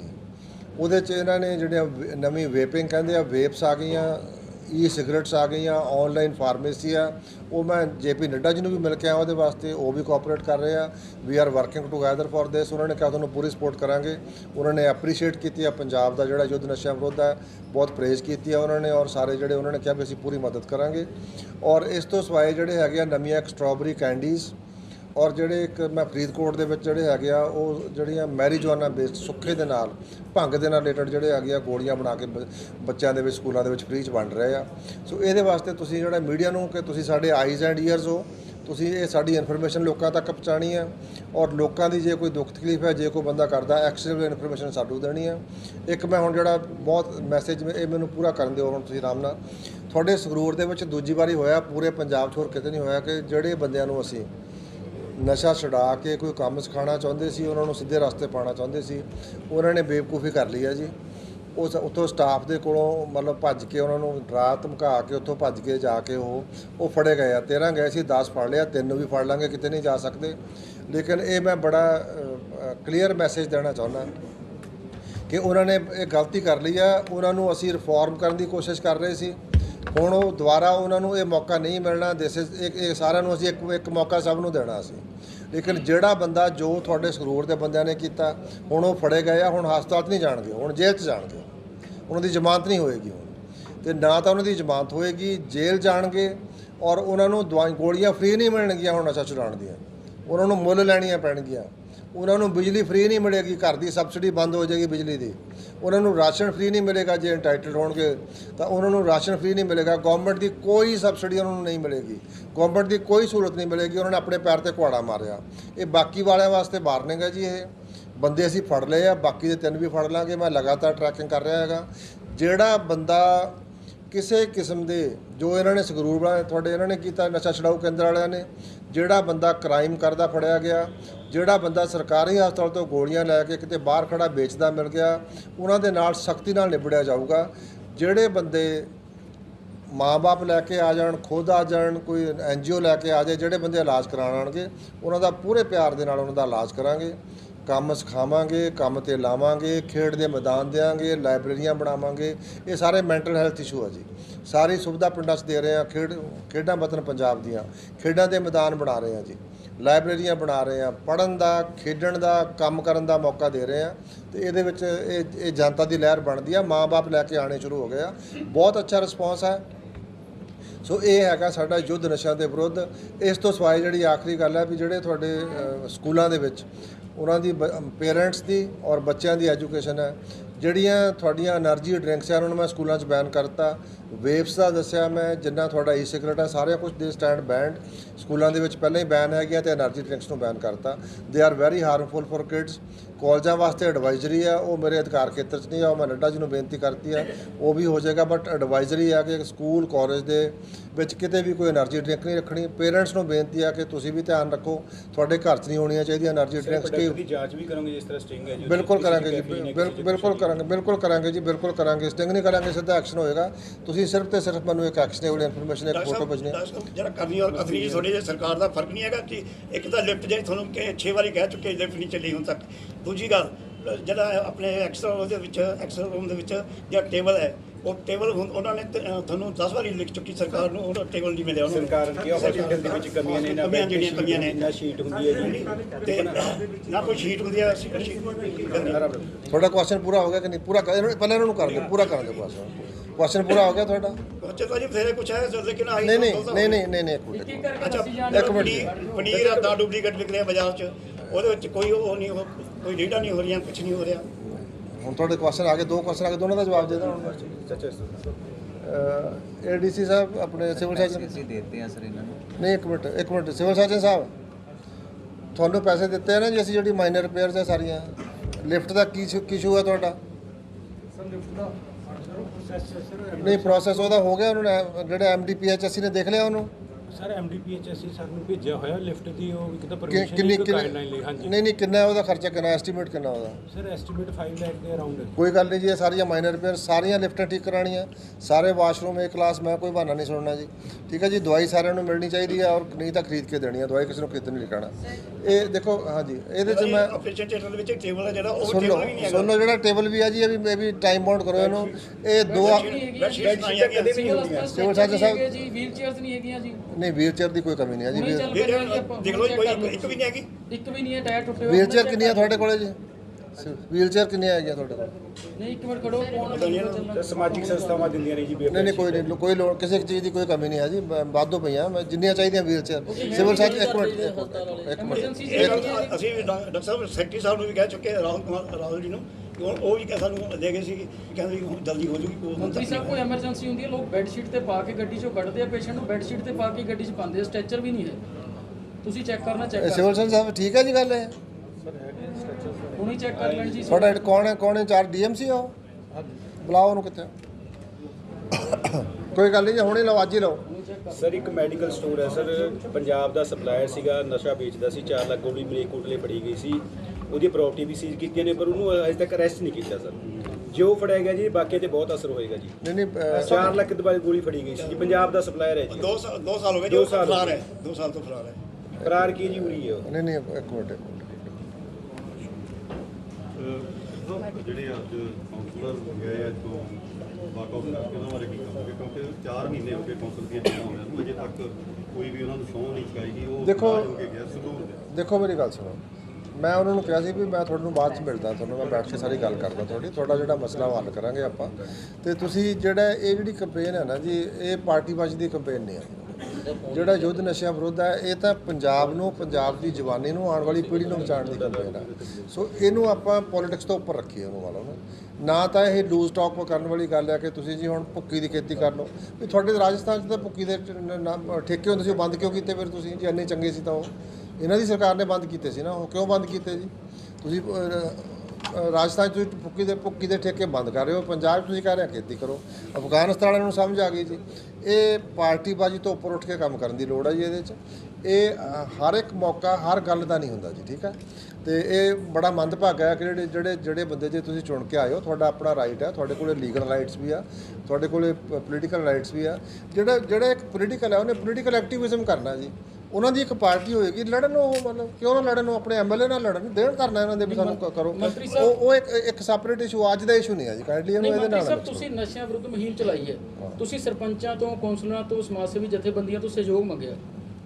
ਉਹਦੇ 'ਚ ਇਹਨਾਂ ਨੇ ਜਿਹੜੀਆਂ ਨਵੀਂ ਵੇਪਿੰਗ ਕਹਿੰਦੇ ਆ ਵੇਪਸ ਆ ਗਈਆਂ। ਈ ਸਿਗਰਟਸ ਆ ਗਈਆਂ ਆਨਲਾਈਨ ਫਾਰਮੇਸੀ ਆ। ਉਹ ਮੈਂ ਜੇਪੀ ਨੱਡਾ ਜੀ ਨੂੰ ਵੀ ਮਿਲ ਕੇ ਆਇਆ ਉਹਦੇ ਵਾਸਤੇ, ਉਹ ਵੀ ਕੋਆਪਰੇਟ ਕਰ ਰਹੇ ਆ। We are working together for this ਉਹਨਾਂ ਨੇ ਕਿਹਾ, ਤੁਹਾਨੂੰ ਪੂਰੀ ਸਪੋਰਟ ਕਰਾਂਗੇ। ਉਹਨਾਂ ਨੇ ਐਪਰੀਸ਼ੀਏਟ ਕੀਤੀ ਆ ਪੰਜਾਬ ਦਾ ਜਿਹੜਾ ਯੁੱਧ ਨਸ਼ਿਆਂ ਵਿਰੁੱਧ ਹੈ ਬਹੁਤ ਪ੍ਰੇਜ਼ ਕੀਤੀ ਆ ਉਹਨਾਂ ਨੇ ਔਰ ਸਾਰੇ ਜਿਹੜੇ ਉਹਨਾਂ ਨੇ ਕਿਹਾ ਵੀ ਅਸੀਂ ਪੂਰੀ ਮਦਦ ਕਰਾਂਗੇ। ਔਰ ਇਸ ਤੋਂ ਸਿਵਾਏ ਜਿਹੜੇ ਹੈਗੇ ਆ ਨਵੀਆਂ ਇੱਕ ਸਟ੍ਰਾਬੇਰੀ ਕੈਂਡੀਜ਼ ਔਰ ਜਿਹੜੇ ਇੱਕ ਮੈਂ ਫਰੀਦਕੋਟ ਦੇ ਵਿੱਚ ਜਿਹੜੇ ਹੈਗੇ ਆ, ਉਹ ਜਿਹੜੀਆਂ ਮੈਰੀਜਵਾਨਾ ਬੇਸਡ ਸੁੱਖੇ ਦੇ ਨਾਲ, ਭੰਗ ਦੇ ਨਾਲ ਰਿਲੇਟਡ ਜਿਹੜੇ ਹੈਗੇ ਆ, ਗੋਲੀਆਂ ਬਣਾ ਕੇ ਬ- ਬੱਚਿਆਂ ਦੇ ਵਿੱਚ, ਸਕੂਲਾਂ ਦੇ ਵਿੱਚ ਫ੍ਰੀ ਚ ਵੰਡ ਰਹੇ ਆ। ਸੋ ਇਹਦੇ ਵਾਸਤੇ ਤੁਸੀਂ ਜਿਹੜਾ ਮੀਡੀਆ ਨੂੰ ਕਿ ਤੁਸੀਂ ਸਾਡੇ ਆਈਜ਼ ਐਂਡ ਈਅਰਸ ਹੋ, ਤੁਸੀਂ ਇਹ ਸਾਡੀ ਇਨਫੋਰਮੇਸ਼ਨ ਲੋਕਾਂ ਤੱਕ ਪਹੁੰਚਾਣੀ ਹੈ ਔਰ ਲੋਕਾਂ ਦੀ ਜੇ ਕੋਈ ਦੁੱਖ ਤਕਲੀਫ ਹੈ, ਜੇ ਕੋਈ ਬੰਦਾ ਕਰਦਾ ਐਕਚੁਅਲ ਇਨਫੋਰਮੇਸ਼ਨ ਸਾਨੂੰ ਦੇਣੀ ਹੈ ਇੱਕ ਮੈਂ ਹੁਣ ਜਿਹੜਾ ਬਹੁਤ ਮੈਸੇਜ ਇਹ ਮੈਨੂੰ ਪੂਰਾ ਕਰਨ ਦਿਓ ਹੁਣ ਤੁਸੀਂ ਆਰਾਮ ਨਾਲ। ਤੁਹਾਡੇ ਸੰਗਰੂਰ ਦੇ ਵਿੱਚ ਦੂਜੀ ਵਾਰੀ ਹੋਇਆ, ਪੂਰੇ ਪੰਜਾਬ 'ਚ ਹੋਰ ਕਿਤੇ ਨਹੀਂ ਹੋਇਆ ਕਿ ਜਿਹੜੇ ਬੰਦਿਆਂ ਨੂੰ ਅਸੀਂ ਨਸ਼ਾ ਛੁਡਾ ਕੇ ਕੋਈ ਕੰਮ ਸਿਖਾਉਣਾ ਚਾਹੁੰਦੇ ਸੀ, ਉਹਨਾਂ ਨੂੰ ਸਿੱਧੇ ਰਸਤੇ ਪਾਉਣਾ ਚਾਹੁੰਦੇ ਸੀ, ਉਹਨਾਂ ਨੇ ਬੇਵਕੂਫੀ ਕਰ ਲਈ ਹੈ ਜੀ। ਉਸ ਉੱਥੋਂ ਸਟਾਫ ਦੇ ਕੋਲੋਂ ਮਤਲਬ ਭੱਜ ਕੇ ਉਹਨਾਂ ਨੂੰ ਡਰਾ ਧਮਕਾ ਕੇ ਉੱਥੋਂ ਭੱਜ ਕੇ ਜਾ ਕੇ ਉਹ ਉਹ ਫੜੇ ਗਏ ਆ। 13 ਗਏ ਸੀ 10 ਫੜ ਲਿਆ, ਤਿੰਨ ਵੀ ਫੜ ਲਾਂਗੇ, ਕਿਤੇ ਨਹੀਂ ਜਾ ਸਕਦੇ। ਲੇਕਿਨ ਇਹ ਮੈਂ ਬੜਾ ਕਲੀਅਰ ਮੈਸੇਜ ਦੇਣਾ ਚਾਹੁੰਦਾ ਕਿ ਉਹਨਾਂ ਨੇ ਇਹ ਗਲਤੀ ਕਰ ਲਈ ਆ ਉਹਨਾਂ ਨੂੰ ਅਸੀਂ ਰਿਫਾਰਮ ਕਰਨ ਦੀ ਕੋਸ਼ਿਸ਼ ਕਰ ਰਹੇ ਸੀ। ਹੁਣ ਉਹ ਦੁਬਾਰਾ ਉਹਨਾਂ ਨੂੰ ਇਹ ਮੌਕਾ ਨਹੀਂ ਮਿਲਣਾ ਦਿਸ ਇਜ਼ ਇਹ ਸਾਰਿਆਂ ਨੂੰ ਅਸੀਂ ਇੱਕ ਇੱਕ ਮੌਕਾ ਸਭ ਨੂੰ ਦੇਣਾ ਸੀ ਲੇਕਿਨ ਜਿਹੜਾ ਬੰਦਾ ਜੋ ਤੁਹਾਡੇ ਸਰੂਰ ਦੇ ਬੰਦਿਆਂ ਨੇ ਕੀਤਾ, ਹੁਣ ਉਹ ਫੜੇ ਗਏ ਆ, ਹੁਣ ਹਸਪਤਾਲ 'ਚ ਨਹੀਂ ਜਾਣਗੇ, ਹੁਣ ਜੇਲ੍ਹ 'ਚ ਜਾਣਗੇ। ਉਹਨਾਂ ਦੀ ਜ਼ਮਾਨਤ ਨਹੀਂ ਹੋਏਗੀ ਹੁਣ। ਤੇ ਨਾ ਤਾਂ ਉਹਨਾਂ ਦੀ ਜ਼ਮਾਨਤ ਹੋਏਗੀ, ਜੇਲ੍ਹ ਜਾਣਗੇ ਔਰ ਉਹਨਾਂ ਨੂੰ ਦਵਾਈ ਗੋਲੀਆਂ ਫ੍ਰੀ ਨਹੀਂ ਮਿਲਣਗੀਆਂ ਹੁਣ ਨਸ਼ਾ ਛੁਡਾਉਣ ਦੀਆਂ। ਉਹਨਾਂ ਨੂੰ ਮੁੱਲ ਲੈਣੀਆਂ ਪੈਣਗੀਆਂ। ਉਹਨਾਂ ਨੂੰ ਬਿਜਲੀ ਫ੍ਰੀ ਨਹੀਂ ਮਿਲੇਗੀ, ਘਰ ਦੀ ਸਬਸਿਡੀ ਬੰਦ ਹੋ ਜਾਏਗੀ ਬਿਜਲੀ ਦੀ। ਉਹਨਾਂ ਨੂੰ ਰਾਸ਼ਨ ਫ੍ਰੀ ਨਹੀਂ ਮਿਲੇਗਾ ਜੇ ਇੰਟਾਈਟਲਡ ਹੋਣਗੇ, ਤਾਂ ਉਹਨਾਂ ਨੂੰ ਰਾਸ਼ਨ ਫ੍ਰੀ ਨਹੀਂ ਮਿਲੇਗਾ। ਗਵਰਨਮੈਂਟ ਦੀ ਕੋਈ ਸਬਸਿਡੀ ਉਹਨਾਂ ਨੂੰ ਨਹੀਂ ਮਿਲੇਗੀ। ਗਵਰਨਮੈਂਟ ਦੀ ਕੋਈ ਸਹੂਲਤ ਨਹੀਂ ਮਿਲੇਗੀ। ਉਹਨਾਂ ਨੇ ਆਪਣੇ ਪੈਰ ਤੇ ਕੁਹਾੜਾ ਮਾਰਿਆ। ਇਹ ਬਾਕੀ ਵਾਲਿਆਂ ਵਾਸਤੇ ਵਾਰਨਿੰਗ ਹੈ ਜੀ ਇਹ। ਬੰਦੇ ਅਸੀਂ ਫੜ ਲਏ ਆ, ਬਾਕੀ ਦੇ ਤਿੰਨ ਵੀ ਫੜ ਲਾਂਗੇ। ਮੈਂ ਲਗਾਤਾਰ ਟਰੈਕਿੰਗ ਕਰ ਰਿਹਾ ਹੈਗਾ। ਜਿਹੜਾ ਬੰਦਾ ਕਿਸੇ ਕਿਸਮ ਦੇ, ਜੋ ਇਹਨਾਂ ਨੇ ਸੰਗਰੂਰ ਵਾਲੇ ਤੁਹਾਡੇ ਇਹਨਾਂ ਨੇ ਕੀਤਾ ਨਸ਼ਾ ਛਡਾਊ ਕੇਂਦਰ ਵਾਲਿਆਂ ਨੇ, ਜਿਹੜਾ ਬੰਦਾ ਕ੍ਰਾਈਮ ਕਰਦਾ ਫੜਿਆ ਗਿਆ, ਜਿਹੜਾ ਬੰਦਾ ਸਰਕਾਰੀ ਹਸਪਤਾਲ ਤੋਂ ਗੋਲੀਆਂ ਲੈ ਕੇ ਕਿਤੇ ਬਾਹਰ ਖੜਾ ਵੇਚਦਾ ਮਿਲ ਗਿਆ, ਉਹਨਾਂ ਦੇ ਨਾਲ ਸਖਤੀ ਨਾਲ ਨਿਬੜਿਆ ਜਾਊਗਾ। ਜਿਹੜੇ ਬੰਦੇ ਮਾਂ-ਬਾਪ ਲੈ ਕੇ ਆ ਜਾਣ, ਖੁਦ ਆ ਜਾਣ, ਕੋਈ ਐਨਜੀਓ ਲੈ ਕੇ ਆ ਜਾਏ, ਜਿਹੜੇ ਬੰਦੇ ਇਲਾਜ ਕਰਾਉਣ ਆਉਣਗੇ, ਉਹਨਾਂ ਦਾ ਪੂਰੇ ਪਿਆਰ ਦੇ ਨਾਲ ਉਹਨਾਂ ਦਾ ਇਲਾਜ ਕਰਾਂਗੇ। ਕੰਮ ਸਿਖਾਵਾਂਗੇ, ਕੰਮ ਤੇ ਲਾਵਾਂਗੇ, ਖੇਡ ਦੇ ਮੈਦਾਨ ਦੇਵਾਂਗੇ ਲਾਇਬ੍ਰੇਰੀਆਂ ਬਣਾਵਾਂਗੇ। ਇਹ ਸਾਰੇ ਮੈਂਟਲ ਹੈਲਥ ਇਸ਼ੂ ਆ ਜੀ। ਸਾਰੀ ਸੁਵਿਧਾ ਪਿੰਡਾਂ 'ਚ ਦੇ ਰਹੇ ਆ ਖੇਡ, ਖੇਡਾਂ ਵਤਨ ਪੰਜਾਬ ਦੀਆਂ। ਖੇਡਾਂ ਦੇ ਮੈਦਾਨ ਬਣਾ ਰਹੇ ਆ ਜੀ। ਲਾਇਬ੍ਰੇਰੀਆਂ ਬਣਾ ਰਹੇ ਆ ਪੜਨ ਦਾ, ਖੇਡਣ ਦਾ, ਕੰਮ ਕਰਨ ਦਾ ਮੌਕਾ ਦੇ ਰਹੇ ਆ ਤੇ ਇਹਦੇ ਵਿੱਚ ਇਹ ਇਹ ਜਨਤਾ ਦੀ ਲਹਿਰ ਬਣਦੀ ਆ। ਮਾਂ-ਬਾਪ ਲੈ ਕੇ ਆਣੇ ਸ਼ੁਰੂ ਹੋ ਗਏ ਆ। ਬਹੁਤ ਅੱਛਾ ਰਿਸਪੌਂਸ ਹੈ ਸੋ ਇਹ ਹੈਗਾ ਸਾਡਾ ਯੁੱਧ ਨਸ਼ਿਆਂ ਦੇ ਵਿਰੁੱਧ। ਇਸ ਤੋਂ ਸਵਾਏ ਜਿਹੜੀ ਆਖਰੀ ਗੱਲ ਹੈ ਵੀ ਜਿਹੜੇ ਤੁਹਾਡੇ ਸਕੂਲਾਂ ਦੇ ਵਿੱਚ ਉਹਨਾਂ ਦੀ ਪੇਰੈਂਟਸ ਦੀ ਔਰ ਬੱਚਿਆਂ ਦੀ ਐਜੂਕੇਸ਼ਨ ਹੈ। ਜਿਹੜੀਆਂ ਤੁਹਾਡੀਆਂ એનર્ਜੀ ਡਰਿੰਕਸ ਆ, ਉਹਨਾਂ ਨੂੰ ਮੈਂ ਸਕੂਲਾਂ 'ਚ ਬੈਨ ਕਰਤਾ। ਵੇਵਸ ਦਾ ਦੱਸਿਆ ਮੈਂ, ਜਿੰਨਾ ਤੁਹਾਡਾ ਈ ਸਿਗਰਟ ਹੈ ਸਾਰਿਆਂ ਕੁਝ ਦੇ ਸਟੈਂਡ ਬੈਂਡ ਸਕੂਲਾਂ ਦੇ ਵਿੱਚ ਪਹਿਲਾਂ ਹੀ ਬੈਨ ਹੈ ਗਿਆ ਤੇ એનર્ਜੀ ਡਰਿੰਕਸ ਨੂੰ ਬੈਨ ਕਰਤਾ। They are very harmful for kids ਕਾਲਜਾਂ ਵਾਸਤੇ ਐਡਵਾਈਜ਼ਰੀ ਆ ਉਹ ਮੇਰੇ ਅਧਿਕਾਰ ਖੇਤਰ 'ਚ ਨਹੀਂ ਆ ਉਹ ਮੈਂ ਨੱਡਾ ਜੀ ਨੂੰ ਬੇਨਤੀ ਕਰਤੀ ਆ ਉਹ ਵੀ ਹੋ ਜਾਏਗਾ ਬਟ ਐਡਵਾਈਜ਼ਰੀ ਆ ਕਿ ਸਕੂਲ ਕਾਲਜ ਦੇ ਵਿੱਚ ਕਿਤੇ ਵੀ ਕੋਈ એનર્ਜੀ ਡਰਿੰਕ ਨਹੀਂ ਰੱਖਣੀ। ਪੇਰੈਂਟਸ ਨੂੰ ਬੇਨਤੀ ਆ ਕਿ ਤੁਸੀਂ ਵੀ ਧਿਆਨ ਰੱਖੋ ਤੁਹਾਡੇ ਘਰ 'ਚ ਨਹੀਂ ਹੋਣੀਆਂ ਚਾਹੀਦੀਆਂ એનર્ਜੀ ਡਰਿੰਕਸ ਕੀ ਜਾਂਚ ਵੀ ਕਰਾਂਗੇ ਜਿਸ ਤਰ੍ਹਾਂ ਸਟਿੰਗ ਹੈ ਜੀ ਬਿਲਕੁਲ ਕਰਾਂਗੇ ਜੀ ਬਿਲਕੁਲ ਕਰਾਂਗੇ ਬਿਲਕੁਲ ਕਰਾਂਗੇ ਜੀ ਬਿਲਕੁਲ ਕਰਾਂਗੇ ਸਟਿੰਗ ਨਹੀਂ ਕਰਾਂਗੇ ਸਿੱਧਾ ਐਕਸ਼ਨ ਹੋਏਗਾ। ਤੁਸੀਂ ਸਿਰਫ ਤੇ ਸਿਰਫ ਮੈਨੂੰ ਇੱਕ ਐਕਸ਼ਨੇਬਲ ਇਨਫੋਰਮੇਸ਼ਨ ਇੱਕ ਫੋਟੋ ਭੇਜਣੀ ਜਿਹੜਾ ਕਰਨੀ ਔਰ ਕਸਰੀ ਜੀ ਤੁਹਾਡੇ ਜੇ ਸਰਕਾਰ ਦਾ ਫ਼ਰਕ ਨਹੀਂ ਹੈਗਾ ਕਿ ਇੱਕ ਤਾਂ ਲਿਫਟ ਜਿਹੜੀ ਤੁਹਾਨੂੰ ਕਿ 6 ਵਾਰੀ ਕਹਿ ਚੁੱਕੇ ਲਿਫਟ ਨਹੀਂ ਚੱਲੀ ਹੁਣ ਤੱਕ। ਦੂਜੀ ਗੱਲ ਜਿਹੜਾ ਆਪਣੇ ਐਕਸਟਰਾ ਉਹਦੇ ਵਿੱਚ ਐਕਸਟਰਾ ਰੂਮ ਦੇ ਵਿੱਚ ਜਿਹੜਾ ਟੇਬਲ ਹੈ ਉਹ ਟੇਬਲ ਉਹਨਾਂ ਨੇ ਤੁਹਾਨੂੰ 10 ਵਾਰੀ ਲਿਖ ਚੁੱਕੀ ਸਰਕਾਰ ਨੂੰ ਉਹ ਟੇਬਲ ਨਹੀਂ ਮਿਲਿਆ ਉਹਨਾਂ ਸਰਕਾਰ ਕੀ ਹਸਪੀਟਲ ਦੇ ਵਿੱਚ ਕਮੀਆਂ ਨੇ ਨਾ ਕਮੀਆਂ ਜਿਹੜੀਆਂ ਕਮੀਆਂ ਨੇ। ਨਾ ਸ਼ੀਟ ਹੁੰਦੀ ਹੈ ਜੀ। ਤੇ ਨਾ ਕੋਈ ਸ਼ੀਟ ਹੁੰਦੀ ਹੈ ਤੁਹਾਡਾ ਕੁਐਸਚਨ ਪੂਰਾ ਹੋ ਗਿਆ ਕਿ ਨਹੀਂ? ਪੂਰਾ ਕਰ ਇਹਨੂੰ- ਪਹਿਲਾਂ ਇਹਨਾਂ ਨੂੰ ਕਰ ਦਿਓ ਪੂਰਾ ਕਰਨ ਦਿਓ ਕੁਐਸਚਨ ਕੁਐਸਚਨ ਪੂਰਾ ਹੋ ਗਿਆ ਤੁਹਾਡਾ? ਬੱਚੇ ਤਾਂ ਜੀ ਫੇਰੇ ਕੁਛ ਹੈ ਜੋ ਲੇਕਿਨ ਆਈ ਨਹੀਂ ਨਹੀਂ ਨਹੀਂ ਨਹੀਂ ਨਹੀਂ ਅੱਛਾ ਇੱਕ ਮਿੰਟ। ਪਨੀਰ ਦਾ ਡੁਪਲੀਕੇਟ ਵਿਕ ਰਿਹਾ ਬਾਜ਼ਾਰ 'ਚ। ਉਹਦੇ ਵਿੱਚ ਕੋਈ ਉਹ ਨਹੀਂ ਹੋ ਕੋਈ ਰੀਡਾ ਨਹੀਂ ਹੋ ਰਹੀਆਂ ਕੁਝ ਨਹੀਂ ਹੋ ਰਿਹਾ। ਹੁਣ ਤੁਹਾਡੇ ਕੁਐਸਚਨ ਆ ਗਏ ਦੋ ਕੁਐਸਚਨ ਆ ਗਏ ਦੋਨਾਂ ਦਾ ਜਵਾਬ ਦੇ ਦਾਂ ਹੁਣ ਏਡੀਸੀ ਸਾਹਿਬ ਆਪਣੇ ਸਿਵਲ ਸਰਜਨ ਅਸੀਂ ਦੇਤੇ ਆ ਸਰ ਇਹਨਾਂ ਨੂੰ? ਨਹੀਂ ਇੱਕ ਮਿੰਟ ਇੱਕ ਮਿੰਟ ਸਿਵਲ ਸਰਜਨ ਸਾਹਿਬ ਤੁਹਾਨੂੰ ਪੈਸੇ ਦਿੱਤੇ ਆ ਨਾ ਜੀ ਅਸੀਂ ਜਿਹੜੀ ਮਾਈਨਰ ਰਿਪੇਅਰਸ ਆ ਸਾਰੀਆਂ। ਲਿਫਟ ਦਾ ਕੀ ਕੀ ਇਸ਼ੂ ਹੈ ਤੁਹਾਡਾ? ਨਹੀਂ ਪ੍ਰੋਸੈਸ ਉਹਦਾ ਹੋ ਗਿਆ ਉਹਨਾਂ ਨੇ ਜਿਹੜੇ ਐਮਡੀਪੀਐਚ ਅਸੀਂ ਨੇ ਦੇਖ ਲਿਆ ਉਹਨੂੰ। ਸਰ ਐਮਡੀਪੀਐਚਐਸਸੀ ਸਰ ਨੂੰ ਭੇਜਿਆ ਹੋਇਆ ਲਿਫਟ ਦੀ ਉਹ ਇੱਕ ਤਾਂ ਕਿ- ਪਰਮਿਸ਼ਨ ਕਿੰਨੀ ਇੱਕ ਕਿੰਨੀ ਗਾਈਡਲਾਈਨ ਲਈ ਹਾਂਜੀ। ਨਹੀਂ ਨਹੀਂ ਕਿੰਨਾ ਉਹਦਾ ਖਰਚਾ ਕਿੰਨਾ ਐਸਟੀਮੇਟ ਕਿੰਨਾ ਉਹਦਾ? ਸਰ ਐਸਟੀਮੇਟ 5 ਲੱਖ ਦੇ ਅਰਾਊਂਡ ਹੈ। ਕੋਈ ਗੱਲ ਨਹੀਂ ਜੀ ਇਹ ਸਾਰੀਆਂ ਮਾਈਨਰ ਰਿਪੇਅਰ ਸਾਰੀਆਂ ਲਿਫਟਾਂ ਠੀਕ ਕਰਾਉਣੀਆਂ। ਸਾਰੇ ਵਾਸ਼ਰੂਮ ਏ ਕਲਾਸ ਮੈਂ ਕੋਈ ਬਹਾਨਾ ਨਹੀਂ ਸੁਣਨਾ ਜੀ। ਠੀਕ ਹੈ ਜੀ ਦਵਾਈ ਸਾਰਿਆਂ ਨੂੰ ਮਿਲਣੀ ਚਾਹੀਦੀ ਹੈ ਔਰ ਨਹੀਂ ਤਾਂ ਖਰੀਦ ਕੇ ਦੇਣੀ ਹੈ ਦਵਾਈ ਕਿਸੇ ਨੂੰ ਖਰੀਦਣ ਨਹੀਂ ਲਿਖਾਣਾ ਇਹ ਦੇਖੋ ਹਾਂਜੀ ਇਹਦੇ 'ਚ ਮੈਂ ਆਪਰੇਸ਼ਨ ਥੀਏਟਰ ਦੇ ਵਿੱਚ ਟੇਬਲ ਹੈ ਜਿਹੜਾ ਉਹ ਸੁਣ ਟੇਬਲ ਲਓ ਵੀ ਨਹੀਂ ਹੈਗਾ। ਸੁਣ ਲਓ ਜਿਹੜਾ ਟੇਬਲ ਵੀ ਹੈ ਜੀ ਇਹ ਵੀ ਇਹ ਵੀ ਟਾਈਮ ਬਾਉਂਡ ਕਰੋ ਇਹਨੂੰ। ਇਹ ਦੋ ਬੈਡਸ਼ੀਟ ਨਹੀਂ ਹੈਗੀਆਂ ਸਿਵਲ ਹਸਪਤਾਲ ਸਿਵਲ ਸਰਜਨ ਸਾਹਿਬ- ਹੈਗੇ ਜੀ ਵੀਲ ਚੇਅਰਸ ਨਹੀਂ ਹੈਗੀਆਂ ਜੀ। ਨਹੀਂ ਵੀਲ ਚੇਅਰ ਦੀ ਕੋਈ ਕਮੀ ਨਹੀਂ ਹੈ ਜੀ ਦੇਖ ਲਓ ਜੀ, ਕੋਈ ਇੱਕ- ਇੱਕ ਵੀ ਨਹੀਂ ਹੈਗੀ। ਇੱਕ ਵੀ ਨਹੀਂ ਹੈ ਟਾਇਰ ਟੁੱਟੇ ਹੋਏ ਵੀਲ ਹੁਣੇ ਚੇਅਰ check ਕਿੰਨੀਆਂ ਤੁਹਾਡੇ ਕੋਲੇ ਜੀ? ਵੀਲ ਚੇਅਰ ਕਿੰਨੀਆਂ ਹੈਗੀਆਂ ਤੁਹਾਡੇ ਕੋਲ? ਨਹੀਂ ਇੱਕ ਮਿੰਟ ਖੜੋ ਕੌਣ ਸਰ ਸਮਾਜਿਕ ਸੰਸਥਾਵਾਂ ਦਿੰਦੀਆਂ ਨੇ ਜੀ ਨਹੀਂ ਨਹੀਂ ਕੋਈ ਨਹੀਂ ਕੋਈ ਲੋੜ ਕਿਸੇ ਚੀਜ਼ ਦੀ ਕੋਈ ਕਮੀ ਨਹੀਂ ਹੈ ਜੀ ਮੈਂ ਵਾਧੂ ਪਈਆਂ। ਮੈਂ ਜਿੰਨੀਆਂ ਚਾਹੀਦੀਆਂ ਵੀਲ ਚੇਅਰ ਸਿਵਲ ਸਰਜਨ ਇੱਕ ਮਿੰਟ ਇੱਕ ਮਿੰਟ, ਇੱਕ ਮਿੰਟ। ਐਮਰਜੈਂਸੀ ਇਹ ਗੱਲ ਅਸੀਂ ਡਾ- ਡਾਕਟਰ ਸਾਹਿਬ ਸੈਕਟਰੀ ਸਾਹਿਬ ਨੂੰ ਵੀ ਕਹਿ ਚੁੱਕੇ ਹਾਂ, ਰਾਹੁਲ ਕੁਮਾਰ ਰਾਹੁਲ ਜੀ ਨੂੰ। ਉਹ ਉਹ ਵੀ ਕਹਿ ਸਾਨੂੰ ਦੇ ਗਏ ਸੀ ਕਿ ਕਹਿੰਦੇ ਵੀ ਹੁਣ ਜਲਦੀ ਹੋ ਜੂਗੀ ਕੋਈ ਹੁਣ ਮੰਤਰੀ ਸਾਹਿਬ ਕੋਈ ਐਮਰਜੈਂਸੀ ਹੁੰਦੀ ਹੈ? ਲੋਕ ਬੈੱਡ ਸ਼ੀਟ ਤੇ ਪਾ ਕੇ ਗੱਡੀ 'ਚੋਂ ਕੱਢਦੇ ਆ ਪੇਸ਼ੈਂਟ ਨੂੰ ਬੈੱਡ ਸ਼ੀਟ ਤੇ ਪਾ ਕੇ ਗੱਡੀ 'ਚ ਪਾਉਂਦੇ ਆ ਸਟ੍ਰੈਚਰ ਵੀ ਨਹੀਂ ਹੈ। ਤੁਸੀਂ ਚੈੱਕ ਕਰਨਾ ਚੈੱਕ ਇਹ ਕਰ ਸਿਵਲ ਸਰਜਨ ਸਾਹਿਬ ਠੀਕ ਹੈ ਜੀ ਗੱਲ ਇਹ? ਹੁਣੀ ਚੈੱਕ ਕਰ ਲੈਣ ਜੀ। ਤੁਹਾਡਾ ਹੈਡ ਕੌਣ ਹੈ ਕੌਣ ਹੈ? ਚਾਰ ਡੀਐਮਸੀ ਹੋ ਬੁਲਾਓ ਉਹਨੂੰ ਕਿੱਥੇ? ਕੋਈ ਗੱਲ ਨਹੀਂ ਜੀ ਹੁਣੇ ਲਓ ਅੱਜ ਹੀ ਲਓ। ਸਰ ਇੱਕ ਮੈਡੀਕਲ ਸਟੋਰ ਹੈ ਸਰ। ਪੰਜਾਬ ਦਾ ਸਪਲਾਇਰ ਸੀਗਾ ਨਸ਼ਾ ਵੇਚਦਾ ਸੀ 4 ਲੱਖ ਗੋਲੀ ਮਲੇਕੋਟਲੇ ਫੜੀ ਗਈ ਸੀ। ਉਹਦੀ ਪ੍ਰਾਪਰਟੀ ਵੀ ਸੀਜ਼ ਕੀਤੀਆਂ ਨੇ ਪਰ ਉਹਨੂੰ ਅਜੇ ਤੱਕ ਅਰੈਸਟ ਨਹੀਂ ਕੀਤਾ ਸਰ ਜੋ ਫੜਿਆ ਗਿਆ ਜੀ ਬਾਕੀ ਤੇ ਬਹੁਤ ਅਸਰ ਹੋਏਗਾ ਜੀ। ਨਹੀਂ ਨਹੀਂ ਅਹ, 4 ਲੱਖ ਦੀ ਬਾਈ ਗੋਲੀ ਫੜੀ ਗਈ ਸੀ ਜੀ ਪੰਜਾਬ ਦਾ ਸਪਲਾਇਰ ਹੈ ਜੀ। ਦੋ ਸਾਲ ਦੋ ਸਾਲ ਹੋ ਗਏ ਜੋ ਫਰਾਰ। ਹੈ ਦੋ ਸਾਲ ਤੋਂ ਫਰਾਰ ਹੈ। ਫਰਾਰ ਕੀ ਜੀ ਉਰੀ ਹੈ ਉਹ? ਨਹੀਂ ਨਹੀਂ ਇੱਕ ਮਿੰਟ ਇੱਕ ਮਿੰਟ। ਅਹ ਜਿਹੜੇ ਅੱਜ ਕਾਉਂਸਲਰ ਗਏ ਆ ਤੋਂ ਵਾਕਆਊਟ ਕਰਕੇ ਉਹਨਾਂ ਬਾਰੇ ਕੀ ਕਹੋਗੇ? ਕਿਉਂਕਿ 4 ਮਹੀਨੇ ਹੋ ਗਏ ਕਾਉਂਸਲ ਦੀਆਂ ਚੋਣਾਂ ਹੋਈਆਂ ਨੂੰ ਅਜੇ ਤੱਕ ਕੋਈ ਵੀ ਉਹਨਾਂ ਨੂੰ ਸਹੁੰ ਨਹੀਂ ਚੁਕਾਈ ਗਈ ਉਹ ਦੇਖੋ- ਦੇਖੋ ਮੇਰੀ ਗੱਲ ਸੁਣੋ। ਮੈਂ ਉਹਨਾਂ ਨੂੰ ਕਿਹਾ ਸੀ ਵੀ ਮੈਂ ਤੁਹਾਨੂੰ ਬਾਅਦ ਚ ਮਿਲਦਾ, ਤੁਹਾਨੂੰ ਮੈਂ ਬੈਠ ਕੇ ਸਾਰੀ ਗੱਲ ਕਰਦਾ ਤੁਹਾਡੀ, ਤੁਹਾਡਾ ਜਿਹੜਾ ਮਸਲਾ ਉਹ ਹੱਲ ਕਰਾਂਗੇ ਆਪਾਂ। ਤੇ ਤੁਸੀਂ ਜਿਹੜਾ ਇਹ ਜਿਹੜੀ ਕੰਪੇਨ ਹੈ ਨਾ ਜੀ, ਇਹ ਪਾਰਟੀਬਾਜ਼ੀ ਦੀ ਕੰਪੇਨ ਨਹੀਂ ਹੈ ਜਿਹੜਾ ਯੁੱਧ ਨਸ਼ਿਆਂ ਵਿਰੁੱਧ ਹੈ, ਇਹ ਤਾਂ ਪੰਜਾਬ ਨੂੰ, ਪੰਜਾਬ ਦੀ ਜਵਾਨੀ ਨੂੰ ਆਉਣ ਵਾਲੀ ਪੀੜ੍ਹੀ ਨੂੰ ਬਚਾਉਣ ਦੀ ਕੰਪੇਨ ਹੈ ਸੋ ਇਹਨੂੰ ਆਪਾਂ ਪੋਲਿਟਿਕਸ ਤੋਂ ਉੱਪਰ ਰੱਖੀਏ ਉਹਨੂੰ ਵਾਲਾ ਨਾ ਨਾ ਤਾਂ ਇਹ ਲੂਜ਼ ਟਾਕ ਕਰਨ ਵਾਲੀ ਗੱਲ ਹੈ ਕਿ ਤੁਸੀਂ ਜੀ ਹੁਣ ਭੁੱਕੀ ਦੀ ਖੇਤੀ ਕਰ ਲਓ। ਵੀ ਤੁਹਾਡੇ ਰਾਜਸਥਾਨ 'ਚ ਤਾਂ ਭੁੱਕੀ ਦੇ ਨਾ- ਠੇਕੇ ਹੁੰਦੇ ਸੀ, ਉਹ ਬੰਦ ਕਿਉਂ ਕੀਤੇ ਫਿਰ ਤੁਸੀਂ? ਜੇ ਇੰਨੇ ਚੰਗੇ ਸੀ ਤਾਂ ਉਹ। ਇਹਨਾਂ ਦੀ ਸਰਕਾਰ ਨੇ ਬੰਦ ਕੀਤੇ ਸੀ ਨਾ ਉਹ ਕਿਉਂ ਬੰਦ ਕੀਤੇ ਜੀ? ਤੁਸੀਂ ਅਹ, ਰਾਜਸਥਾਨ 'ਚ ਤੁਸੀਂ ਭੁੱਕੀ ਦੇ ਭੁੱਕੀ ਦੇ ਠੇਕੇ ਬੰਦ ਕਰ ਰਹੇ ਹੋ ਪੰਜਾਬ 'ਚ ਤੁਸੀਂ ਕਹਿ ਰਹੇ ਹੋ ਖੇਤੀ ਕਰੋ। ਅਫਗਾਨਿਸਤਾਨ ਵਾਲਿਆਂ ਨੂੰ ਸਮਝ ਆ ਗਈ ਜੀ। ਇਹ ਪਾਰਟੀਬਾਜ਼ੀ ਤੋਂ ਉੱਪਰ ਉੱਠ ਕੇ ਕੰਮ ਕਰਨ ਦੀ ਲੋੜ ਹੈ ਜੀ ਇਹਦੇ 'ਚ। ਇਹ ਅਹ, ਹਰ ਇੱਕ ਮੌਕਾ ਹਰ ਗੱਲ ਦਾ ਨਹੀਂ ਹੁੰਦਾ ਜੀ ਠੀਕ ਹੈ ਤੇ ਇਹ ਬੜਾ ਮੰਦਭਾਗਾ ਹੈ ਕਿ ਜਿਹੜੇ ਜਿਹੜੇ ਜਿਹੜੇ ਬੰਦੇ ਜੇ ਤੁਸੀਂ ਚੁਣ ਕੇ ਆਏ ਹੋ ਤੁਹਾਡਾ ਆਪਣਾ ਰਾਈਟ ਹੈ ਤੁਹਾਡੇ ਕੋਲੇ ਲੀਗਲ ਰਾਈਟਸ ਵੀ ਆ ਤੁਹਾਡੇ ਕੋਲੇ ਪੋਲੀਟੀਕਲ ਰਾਈਟਸ ਵੀ ਆ। ਜਿਹੜਾ ਜਿਹੜਾ ਇੱਕ ਪੋਲੀਟੀਕਲ ਹੈ ਉਹਨੇ ਪੋਲੀਟੀਕਲ ਐਕਟਿਵਿਜ਼ਮ ਕਰਨਾ ਜੀ। ਉਹਨਾਂ ਦੀ ਇੱਕ ਪਾਰਟੀ ਹੋਏਗੀ ਲੜਨ ਉਹ ਮਤਲਬ ਕਿਉਂ ਨਾ ਲੜਨ ਉਹ ਆਪਣੇ ਐਮਐਲਏ ਨਾਲ ਲੜਨ ਦੇਣ ਕਰਨਾ ਇਹਨਾਂ ਦੇ ਵੀ ਸਾਨੂੰ ਕ- ਕਰੋ। ਉਹ ਉਹ ਇੱਕ ਇੱਕ ਸੈਪਰੇਟ ਇਸ਼ੂ ਅੱਜ ਦਾ ਇਸ਼ੂ ਨਹੀਂ ਹੈ ਜੀ ਕਾਈਂਡਲੀ ਇਹਨੂੰ ਨਹੀਂ ਇਹਦੇ ਮੰਤਰੀ ਨਾਲ ਸਾਹਿਬ ਤੁਸੀਂ ਨਸ਼ਿਆਂ ਵਿਰੁੱਧ ਮੁਹਿੰਮ ਚਲਾਈ ਹੈ। ਤੁਸੀਂ ਸਰਪੰਚਾਂ ਤੋਂ ਕੌਂਸਲਰਾਂ ਤੋਂ ਸਮਾਜ ਸੇਵੀ ਜਥੇਬੰਦੀਆਂ ਤੋਂ ਸਹਿਯੋਗ ਮੰਗਿਆ।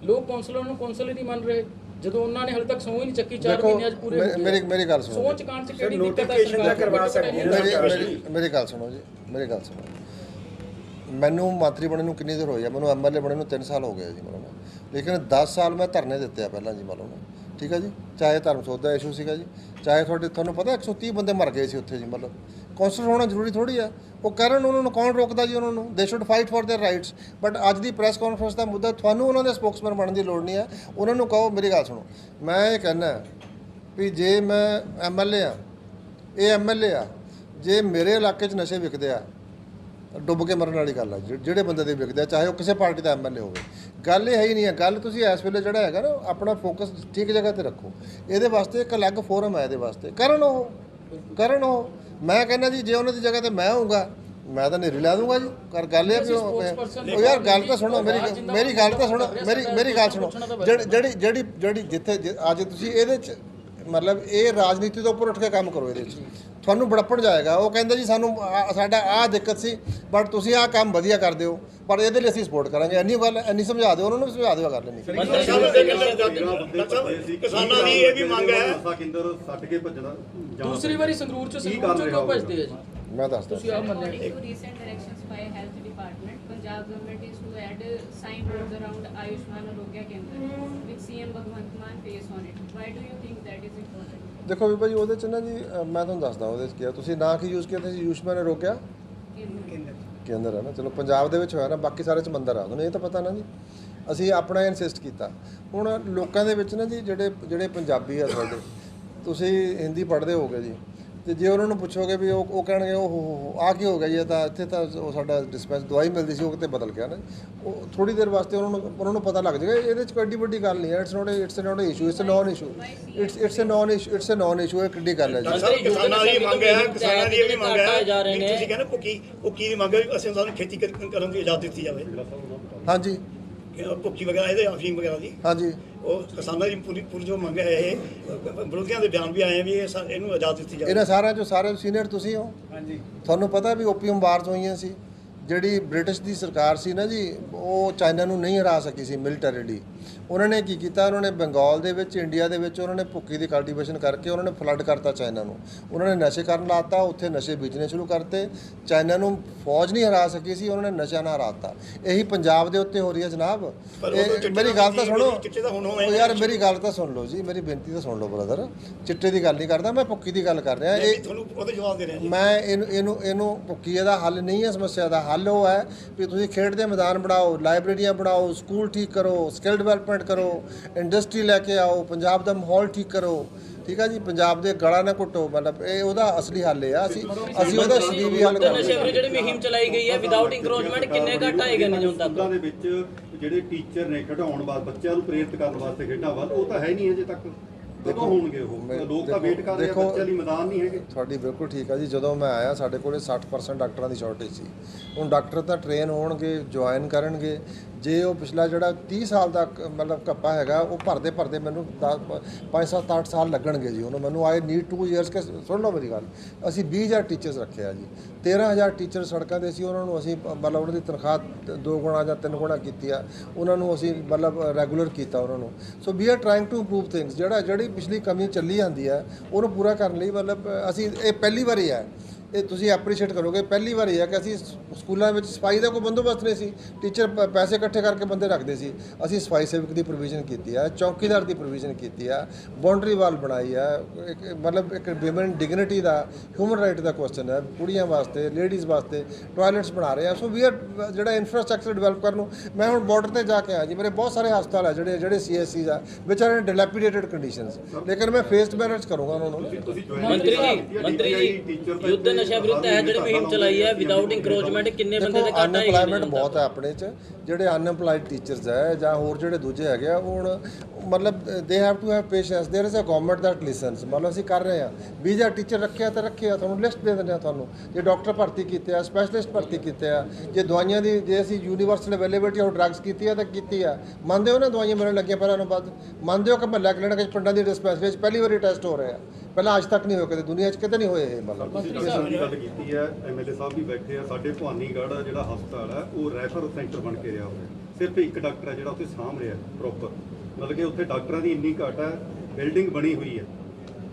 ਲੋਕ ਕੌਂਸਲਰਾਂ ਨੂੰ ਕੌਂਸਲ ਹੀ ਨਹੀਂ ਮੰਨ ਰਹੇ। ਜਦੋਂ ਉਹਨਾਂ ਨੇ ਹਾਲੇ ਤੱਕ ਸਹੁੰ ਹੀ ਨਹੀਂ ਚੱਕੀ 4 ਦੇਖੋ ਮਹੀਨੇ ਅੱਜ ਪੂਰੇ ਹੋ ਮੇ- ਗਏ। ਮੇਰੀ ਮੇਰੀ ਗੱਲ ਸੁਣੋ ਸਹੁੰ ਚਕਾਉਣ ਚ ਕਿਹੜੀ ਦਿੱਕਤ ਹੈ ਸਰਕਾਰ ਨੂੰ? ਮੇਰੀ ਮੇਰੀ ਗੱਲ ਸੁਣੋ ਜੀ। ਮੇਰੀ ਗੱਲ ਸੁਣੋ। ਮੈਨੂੰ ਮੰਤਰੀ ਬਣੇ ਨੂੰ ਕਿੰਨੀ ਦੇਰ ਹੋਈ ਹੈ ਮੈਨੂੰ ਐਮਐਲਏ ਬਣੇ ਨੂੰ 3 ਸਾਲ ਹੋ ਗਏ ਜੀ ਮੈਨੂੰ ਲੇਕਿਨ 10 ਸਾਲ ਮੈਂ ਧਰਨੇ ਦਿੱਤੇ ਆ ਪਹਿਲਾਂ ਜੀ ਮੈਨੂੰ ਠੀਕ ਆ ਜੀ? ਚਾਹੇ ਧਰਮ ਸੋਧ ਦਾ ਇਸ਼ੂ ਸੀਗਾ ਜੀ। ਚਾਹੇ ਤੁਹਾਡੇ, ਤੁਹਾਨੂੰ ਪਤਾ 130 ਬੰਦੇ ਮਰ ਗਏ ਸੀ ਉੱਥੇ ਜੀ ਮਤਲਬ। ਕੌਂਸਲ ਹੋਣਾ ਜ਼ਰੂਰੀ ਥੋੜੀ ਆ। ਉਹ ਕਰਨ ਉਹਨਾਂ ਨੂੰ ਕੌਣ ਰੋਕਦਾ ਜੀ ਉਹਨਾਂ ਨੂੰ? They should fight for their rights but ਅੱਜ ਦੀ ਪ੍ਰੈਸ ਕਾਨਫਰੰਸ ਦਾ ਮੁੱਦਾ ਤੁਹਾਨੂੰ ਉਹਨਾਂ ਦੇ ਸਪੋਕਸਮੈਨ ਬਣਨ ਦੀ ਲੋੜ ਨਹੀਂ ਹੈ ਉਹਨਾਂ ਨੂੰ ਕਹੋ, ਮੇਰੀ ਗੱਲ ਸੁਣੋ। ਮੈਂ ਇਹ ਕਹਿੰਦਾ ਵੀ ਜੇ ਮੈਂ ਐਮਐਲਏ ਆ, ਇਹ ਐਮਐਲਏ ਆ, ਜੇ ਮੇਰੇ ਇਲਾਕੇ 'ਚ ਨਸ਼ੇ ਵਿਕਦੇ ਆ ਡੁੱਬ ਕੇ ਮਰਨ ਵਾਲੀ ਗੱਲ ਆ ਜਿਹੜੇ ਬੰਦੇ ਦੇ ਵਿਕਦੇ ਚਾਹੇ ਉਹ ਕਿਸੇ ਪਾਰਟੀ ਦਾ ਐਮਐਲਏ ਹੋਵੇ। ਗੱਲ ਇਹ ਹੈ ਹੀ ਨਹੀਂ ਹੈ ਗੱਲ ਤੁਸੀਂ ਇਸ ਵੇਲੇ ਜਿਹੜਾ ਹੈਗਾ ਨਾ ਆਪਣਾ ਫੋਕਸ ਠੀਕ ਜਗ੍ਹਾ ਤੇ ਰੱਖੋ। ਇਹਦੇ ਵਾਸਤੇ ਇੱਕ ਅਲੱਗ ਫੋਰਮ ਹੈ ਇਹਦੇ ਵਾਸਤੇ। ਕਰਨ ਉਹ ਕਰਨ ਉਹ। ਮੈਂ ਕਹਿੰਦਾ ਜੀ ਜੇ ਉਹਨਾਂ ਦੀ ਜਗ੍ਹਾ ਤੇ ਮੈਂ ਹੋਊਗਾ ਮੈਂ ਤਾਂ ਨੇਰੀ ਲਾ ਦੂੰਗਾ ਜੀ। ਕਰ ਗੱਲ ਇਹ ਵੀ ਉਹ ਯਾਰ ਗੱਲ ਤਾਂ ਸੁਣੋ ਮੇਰੀ ਮੇਰੀ ਗੱਲ ਤਾਂ ਸੁਣੋ ਮੇਰੀ ਮੇਰੀ ਗੱਲ ਸੁਣੋ। ਜਿਹੜੀ ਜਿਹੜੀ ਜਿਹੜੀ ਜਿੱਥੇ ਅੱਜ ਤੁਸੀਂ ਇਹਦੇ 'ਚ ਮਤਲਬ ਇਹ ਰਾਜਨੀਤੀ ਤੋਂ ਉੱਪਰ ਉੱਠ ਕੇ ਕੰਮ ਕਰੋ ਇਹਦੇ 'ਚ ਤੁਹਾਨੂੰ ਬੜਪਣ ਜਾਏਗਾ। ਉਹ ਕਹਿੰਦੇ ਜੀ ਸਾਨੂੰ ਆਹ- ਸਾਡਾ ਆਹ ਦਿੱਕਤ ਸੀ ਬਟ ਤੁਸੀਂ ਆਹ ਕੰਮ ਵਧੀਆ ਕਰਦੇ ਹੋ ਪਰ ਇਹਦੇ ਲਈ ਅਸੀਂ ਸਪੋਰਟ ਕਰਾਂਗੇ। ਇੰਨੀ ਗੱਲ ਇੰਨੀ ਸਮਝਾ ਦਿਓ ਉਹਨਾਂ ਨੂੰ ਸਮਝਾ ਦਿਓ ਡਾਕਟਰ ਸਾਹਿਬ ਕਿਸਾਨਾਂ ਦੀ ਇਹ ਵੀ ਮੰਗ ਹੈ। ਕੇਂਦਰ ਛੱਡ ਕੇ ਭੱਜਣਾ ਦੂਸਰੀ ਵਾਰੀ ਸੰਗਰੂਰ ਚ ਸੰਗਰੂਰ ਕਰ ਚ ਕਿਉਂ? ਭਜਦੇ ਆ ਜੀ? ਮੈਂ ਦੱਸਦਾ। ਤੁਸੀਂ ਆਪ ਮੰਨਿਆ recent directions by Health Department, Punjab government is to add signboards around Ayushman Arogya Kendra with CM Bhagwant Mann face on it. Why do you think that is important? ਦੇਖੋ ਵੀ ਭਾਈ ਉਹਦੇ 'ਚ ਨਾ ਜੀ ਅ, ਮੈਂ ਤੁਹਾਨੂੰ ਦੱਸਦਾ ਉਹਦੇ 'ਚ ਕੀ ਆ ਤੁਸੀਂ ਨਾ ਕੀ ਯੂਜ਼ ਕੀਤਾ ਸੀ ਯੂਸ਼ਮਾ ਨੇ ਰੋਕਿਆ. ਕੇਂਦਰ ਹੈ ਨਾ ਚਲੋ ਪੰਜਾਬ ਦੇ ਵਿੱਚ ਹੋਇਆ ਨਾ ਬਾਕੀ ਸਾਰੇ ਚ ਮੰਦਰ ਆ ਉਹਨੂੰ ਇਹ ਤਾਂ ਪਤਾ ਨਾ ਜੀ ਅਸੀਂ ਆਪਣਾ ਇਨਸਿਸਟ ਕੀਤਾ ਹੁਣ ਲੋਕਾਂ ਦੇ ਵਿੱਚ ਨਾ ਜੀ ਜਿਹੜੇ ਜਿਹੜੇ ਪੰਜਾਬੀ ਆ ਤੁਹਾਡੇ ਤੁਸੀਂ ਹਿੰਦੀ ਪੜ੍ਹਦੇ ਹੋਗੇ ਜੀ ਤੇ ਜੇ ਉਹਨਾਂ ਨੂੰ ਪੁੱਛੋਗੇ ਵੀ ਉਹ ਉਹ ਕਹਿਣਗੇ ਉਹ ਹੋ ਹੋ ਆ ਕੀ ਹੋ ਗਿਆ ਜੀ? ਇਹ ਤਾਂ ਇੱਥੇ ਤਾਂ ਉਹ ਸਾਡਾ ਡਿਸਪੈਂਸ ਦਵਾਈ ਮਿਲਦੀ ਸੀ ਉਹ ਕਿਤੇ ਬਦਲ ਗਿਆ ਨਾ। ਉਹ ਥੋੜੀ ਦੇਰ ਵਾਸਤੇ ਉਹਨਾਂ ਨੂੰ ਉਹਨਾਂ ਨੂੰ ਪਤਾ ਲੱਗ ਜਾਏਗਾ ਇਹਦੇ ਚ ਕੋਈ ਵੱਡੀ ਗੱਲ ਨਹੀਂ ਹੈ। It's not it's not issue it's non issue it's it's a non issue it's a non issue ਇਹ ਕਿੱਡੀ ਗੱਲ ਹੈ ਜੀ। ਕਿਸਾਨਾਂ ਦੀ ਮੰਗ ਹੈ ਕਿਸਾਨਾਂ ਦੀ ਇਹ ਵੀ ਮੰਗ ਹੈ ਤੁਸੀਂ ਕਹਿੰਦੇ ਭੁੱਕੀ ਭੁੱਕੀ ਦੀ ਮੰਗ ਹੈ ਵੀ ਅਸੀਂ ਸਾਨੂੰ ਖੇਤੀ ਕਰ- ਕਰਨ ਦੀ ਇਜਾਜ਼ਤ ਦਿੱਤੀ ਜਾਵੇ। ਹਾਂਜੀ। ਕਿ ਭੁੱਕੀ ਵਗੈਰਾ ਇਹਦੇ ਅਫੀਮ ਵਗੈਰਾ ਦੀ। ਹਾਂਜੀ। ਉਹ ਕਿਸਾਨਾਂ ਦੀ ਪੂਰੀ ਪੂਰੀ ਜੋ ਮੰਗ ਹੈ ਇਹ ਵਿਰੋਧੀਆਂ ਦੇ ਬਿਆਨ ਵੀ ਆਏ ਵੀ ਇਹ ਸਾ- ਇਹਨੂੰ ਇਜਾਜ਼ਤ ਦਿੱਤੀ ਜਾਵੇ। ਇਹਨਾਂ ਸਾਰਿਆਂ ਚੋਂ ਸਾਰੇ ਸੀਨੀਅਰ ਤੁਸੀਂ ਹੋ? ਹਾਂਜੀ। ਤੁਹਾਨੂੰ ਪਤਾ ਵੀ ਓਪੀਅਮ ਵਾਰਸ ਹੋਈਆਂ ਸੀ। ਜਿਹੜੀ ਬ੍ਰਿਟਿਸ਼ ਦੀ ਸਰਕਾਰ ਸੀ ਨਾ ਜੀ ਉਹ ਚਾਈਨਾ ਨੂੰ ਨਹੀਂ ਹਰਾ ਸਕੀ ਸੀ ਮਿਲਟਰੀਲੀ ਉਹਨਾਂ ਨੇ ਕੀ ਕੀਤਾ? ਉਹਨਾਂ ਨੇ ਬੰਗਾਲ ਦੇ ਵਿੱਚ ਇੰਡੀਆ ਦੇ ਵਿੱਚ ਉਹਨਾਂ ਨੇ ਭੁੱਕੀ ਦੀ ਕਲਟੀਵੇਸ਼ਨ ਕਰਕੇ ਉਹਨਾਂ ਨੇ ਫਲੱਡ ਕਰਤਾ ਚਾਈਨਾ ਨੂੰ। ਉਹਨਾਂ ਨੇ ਨਸ਼ੇ ਕਰਨ ਲਾਤਾ ਉੱਥੇ ਨਸ਼ੇ ਵੇਚਣੇ ਸ਼ੁਰੂ ਕਰਤੇ। ਚਾਈਨਾ ਨੂੰ ਫੌਜ ਨਹੀਂ ਹਰਾ ਸਕੀ ਸੀ ਉਹਨਾਂ ਨੇ ਨਸ਼ਾ ਨਾਲ ਹਰਾਤਾ। ਇਹੀ ਪੰਜਾਬ ਦੇ ਉੱਤੇ ਹੋ ਰਹੀ ਹੈ ਜਨਾਬ। ਮੇਰੀ ਗੱਲ ਤਾਂ ਸੁਣੋ। ਚਿੱਟੇ ਦਾ ਹੁਣ ਹੋਏ ਯਾਰ ਮੇਰੀ ਗੱਲ ਤਾਂ ਸੁਣ ਲਓ ਜੀ ਮੇਰੀ ਬੇਨਤੀ ਤਾਂ ਸੁਣ ਲਓ ਬ੍ਰਦਰ ਚਿੱਟੇ ਦੀ ਗੱਲ ਨਹੀਂ ਕਰਦਾ ਮੈਂ ਭੁੱਕੀ ਦੀ ਗੱਲ ਕਰ ਰਿਹਾ। ਇਹ ਤੁਹਾਨੂੰ ਉਹਦੇ ਜਵਾਬ ਦੇ ਰਹੇ ਜੀ। ਮੈਂ ਇਹਨੂੰ ਇਹਨੂੰ ਇਹਨੂੰ ਭੁੱਕੀ ਦਾ ਹੱਲ ਨਹੀਂ ਹੈ ਸਮੱਸਿਆ ਦਾ ਹੱਲ ਉਹ ਹੈ ਵੀ ਤੁਸੀਂ ਖੇਡ ਦੇ ਮੈਦਾਨ ਬਣਾਓ ਲਾਇਬ੍ਰੇਰੀਆਂ ਬਣਾਓ ਸਕੂਲ ਠੀਕ ਕਰੋ ਸਕਿੱਲ ਡਿਵੈਲਪਮੈਂਟ ਕਰੋ ਇੰਡਸਟਰੀ ਲੈ ਕੇ ਆਓ ਪੰਜਾਬ ਦਾ ਮਾਹੌਲ ਠੀਕ ਕਰੋ ਠੀਕ ਆ ਜੀ? ਪੰਜਾਬ ਦੇ ਗਲਾ ਨਾ ਘੁੱਟੋ ਮਤਲਬ ਇਹ ਉਹਦਾ ਅਸਲੀ ਹੱਲ ਹੈ ਅਸੀਂ ਅਸੀਂ ਉਹਦਾ ਸਦੀਵੀ ਹੱਲ ਨਸ਼ੇ ਕਰਾਂਗੇ ਵਿਰੁੱਧ ਜਿਹੜੀ ਮੁਹਿੰਮ ਚਲਾਈ ਗਈ ਹੈ ਵਿਦਆਊਟ ਇੰਕਰੋਚਮੈਂਟ ਕਿੰਨੇ ਘੱਟ ਆਏਗਾ ਨੇ ਹੁਣ ਤੱਕ? ਸਕੂਲਾਂ ਦੇ ਵਿੱਚ ਜਿਹੜੇ ਟੀਚਰ ਨੇ ਖਿਡਾਉਣ ਵਾਸਤੇ ਬੱਚਿਆਂ ਨੂੰ ਪ੍ਰੇਰਿਤ ਕਰਨ ਵਾਸਤੇ ਖੇਡਾਂ ਵੱਲ ਉਹ ਤਾਂ ਹੈ ਨਹੀਂ ਅਜੇ ਤੱਕ। ਕਦੋਂ ਹੋਣਗੇ ਉਹ? ਮੈਂ- ਲੋਕ ਤਾਂ ਵੇਟ ਕਰ ਰਹੇ ਆ ਦੇਖੋ- ਬੱਚਿਆਂ ਲਈ ਮੈਦਾਨ ਨਹੀਂ ਹੈਗੇ। ਤੁਹਾਡੀ ਬਿਲਕੁਲ ਠੀਕ ਆ ਜੀ। ਜਦੋਂ ਮੈਂ ਆਇਆ ਸਾਡੇ ਕੋਲੇ 60% ਡਾਕਟਰਾਂ ਦੀ ਸ਼ਾਰਟੇਜ ਸੀ। ਹੁਣ ਡਾਕਟਰ ਤਾਂ ਟ੍ਰੇਨ ਹੋਣਗੇ ਜੁਆਇਨ ਕਰਨਗੇ। ਜੇ ਉਹ ਪਿਛਲਾ ਜਿਹੜਾ 30 ਸਾਲ ਦਾ ਕ- ਮਤਲਬ ਕੱਪਾ ਹੈਗਾ, ਉਹ ਭਰਦੇ ਭਰਦੇ ਮੈਨੂੰ 5 7 8 ਸਾਲ ਲੱਗਣਗੇ ਜੀ। ਉਹਨੂੰ ਮੈਨੂੰ ਆਈ ਨੀਡ 2 ਇਅਰਸ ਕੇ ਸੁਣ ਲਓ ਮੇਰੀ ਗੱਲ। ਅਸੀਂ 20000 ਟੀਚਰਸ ਰੱਖਿਆ ਆ ਜੀ 13000 ਟੀਚਰ ਸੜਕਾਂ ਦੇ ਸੀ ਉਹਨਾਂ ਨੂੰ ਅਸੀਂ ਮਤਲਬ ਉਹਨਾਂ ਦੀ ਤਨਖਾਹ ਦੋ ਗੁਣਾ ਜਾਂ ਤਿੰਨ ਗੁਣਾ ਕੀਤੀ ਆ। ਉਹਨਾਂ ਨੂੰ ਅਸੀਂ ਮਤਲਬ ਰੈਗੂਲਰ ਕੀਤਾ ਉਹਨਾਂ ਨੂੰ। So we are trying to improve things ਜਿਹੜਾ, ਜਿਹੜੀ ਪਿਛਲੀ ਕਮੀ ਚੱਲੀ ਜਾਂਦੀ ਹੈ ਉਹਨੂੰ ਪੂਰਾ ਕਰਨ ਲਈ ਮਤਲਬ ਅਸੀਂ ਇਹ ਪਹਿਲੀ ਵਾਰੀ ਹੈ ਇਹ ਤੁਸੀਂ ਐਪਰੀਸ਼ੀਏਟ ਕਰੋਗੇ। ਪਹਿਲੀ ਵਾਰੀ ਹੈ ਕਿ ਅਸੀਂ ਸਕੂਲਾਂ ਵਿੱਚ ਸਫ਼ਾਈ ਦਾ ਕੋਈ ਬੰਦੋਬਸਤ ਨਹੀਂ ਸੀ। ਟੀਚਰ ਪੈਸੇ ਇਕੱਠੇ ਕਰਕੇ ਬੰਦੇ ਰੱਖਦੇ ਸੀ। ਅਸੀਂ ਸਫ਼ਾਈ ਸੇਵਕ ਦੀ ਪ੍ਰੋਵੀਜ਼ਨ ਕੀਤੀ ਹੈ ਚੌਕੀਦਾਰ ਦੀ ਪ੍ਰੋਵੀਜ਼ਨ ਕੀਤੀ ਹੈ ਬਾਉਂਡਰੀ ਵਾਲ ਬਣਾਈ ਹੈ ਇੱਕ ਮਤਲਬ ਇੱਕ ਵਿਮਨ ਡਿਗਨਿਟੀ ਦਾ ਹਿਊਮਨ ਰਾਈਟ ਦਾ ਕੁਐਸਚਨ ਹੈ। ਕੁੜੀਆਂ ਵਾਸਤੇ ਲੇਡੀਜ਼ ਵਾਸਤੇ ਟਾਇਲਟਸ ਬਣਾ ਰਹੇ ਆ। ਸੋ ਵੀ ਆਰ ਜਿਹੜਾ ਇਨਫਰਾਸਟ੍ਰਕਚਰ ਡਿਵੈਲਪ ਕਰਨ ਨੂੰ ਮੈਂ ਹੁਣ ਬਾਰਡਰ ਤੇ ਜਾ ਕੇ ਆਇਆ ਜੀ। ਮੇਰੇ ਬਹੁਤ ਸਾਰੇ ਹਸਪਤਾਲ ਹੈ ਜਿਹੜੇ ਜਿਹੜੇ ਸੀਐਸਸੀਜ਼ ਆ ਵਿਚ ਆਰ ਇਨ ਡਿਲੈਪੀਡੇਟਡ ਕੰਡੀਸ਼ਨਸ ਲੇਕਿਨ ਮੈਂ ਫੇਸਡ ਮੈਨੇਜ ਕਰੂੰਗਾ ਉਹਨਾਂ ਨੂੰ। ਮੰਤਰੀ ਆ, ਜੀ ਮੰਤਰੀ ਜੀ ਯੁੱਧ ਨਸ਼ਾ ਵਿਰੁੱਧ ਹੈ ਜਿਹੜੀ ਮੁਹਿੰਮ ਚਲਾਈ ਹੈ ਵਿਦਆਊਟ ਇੰਕਰੋਚਮੈਂਟ ਕਿੰਨੇ ਬੰਦੇ ਦੇ ਦੇਖੋ ਘੱਟ ਆਏਗਾ ਅਨਐਮਪਲਾਈਮੈਂਟ ਬਹੁਤ ਹੈ ਆਪਣੇ 'ਚ ਜਿਹੜੇ ਅਨਐਮਪਲਾਈਡ ਟੀਚਰਸ ਹੈ ਜਾਂ ਹੋਰ ਜਿਹੜੇ ਦੂਜੇ ਹੈਗੇ ਆ ਉਹ ਹੁਣ ਮਤਲਬ they have to have patience there is a government that listens ਮਤਲਬ ਅਸੀਂ ਕਰ ਰਹੇ ਹਾਂ 20000 ਟੀਚਰ ਰੱਖਿਆ ਤਾਂ ਰੱਖਿਆ ਤੁਹਾਨੂੰ ਲਿਸਟ ਦੇ ਦਿੰਦੇ ਆ ਤੁਹਾਨੂੰ ਜੇ ਡਾਕਟਰ ਭਰਤੀ ਕੀਤੇ ਆ ਸਪੈਸ਼ਲਿਸਟ ਭਰਤੀ ਕੀਤੇ ਆ ਜੇ ਦਵਾਈਆਂ ਦੀ ਜੇ ਅਸੀਂ ਯੂਨੀਵਰਸਲ ਅਵੇਲੇਬਿਲਟੀ ਆਫ ਡਰੱਗਸ ਕੀਤੀ ਆ ਤਾਂ ਕੀਤੀ ਆ ਮੰਨਦੇ ਹੋ ਨਾ ਦਵਾਈਆਂ ਮਿਲਣ ਲੱਗੀਆਂ ਪਹਿਲਾਂ ਨੂੰ ਬਾਅਦ ਮੰਨਦੇ ਹੋ ਕਿ ਮਹੱਲਾ ਕਲੀਨਿਕ ਵਿੱਚ ਪਿੰਡਾਂ ਦੀ ਡਿਸਪੈਂਸਰੀ ਵਿੱਚ ਪਹਿਲੀ ਵਾਰੀ ਟੈਸਟ ਹੋ ਰਿਹਾ ਪਹਿਲਾਂ ਅੱਜ ਤੱਕ ਨਹੀਂ ਹੋਏ ਕਦੇ ਦੁਨੀਆ 'ਚ ਕਿਤੇ ਨਹੀਂ ਹੋਏ ਇਹ ਮਤਲਬ ਤੁਸੀਂ ਟੀਚਰ ਦੀ ਗੱਲ ਕੀਤੀ ਹੈ ਐਮਐਲਏ ਸਾਹਿਬ ਵੀ ਬੈਠੇ ਆ ਸਾਡੇ ਭਵਾਨੀਗੜ੍ਹ ਜਿਹੜਾ ਹਸਪਤਾਲ ਹੈ ਉਹ ਰੈਫਰ ਸੈਂਟਰ ਬਣ ਕੇ ਰਿਹਾ ਹੋਇਆ। ਸਿਰਫ ਇੱਕ ਡਾਕਟਰ ਹੈ ਜਿਹੜਾ ਉੱਥੇ ਸਾਂਭ ਰਿਹਾ ਪ੍ਰੋਪਰ ਮਤਲਬ ਕਿ ਉੱਥੇ ਡਾਕਟਰਾਂ ਦੀ ਇੰਨੀ ਘਾਟ ਹੈ ਬਿਲਡਿੰਗ ਬਣੀ ਹੋਈ ਹੈ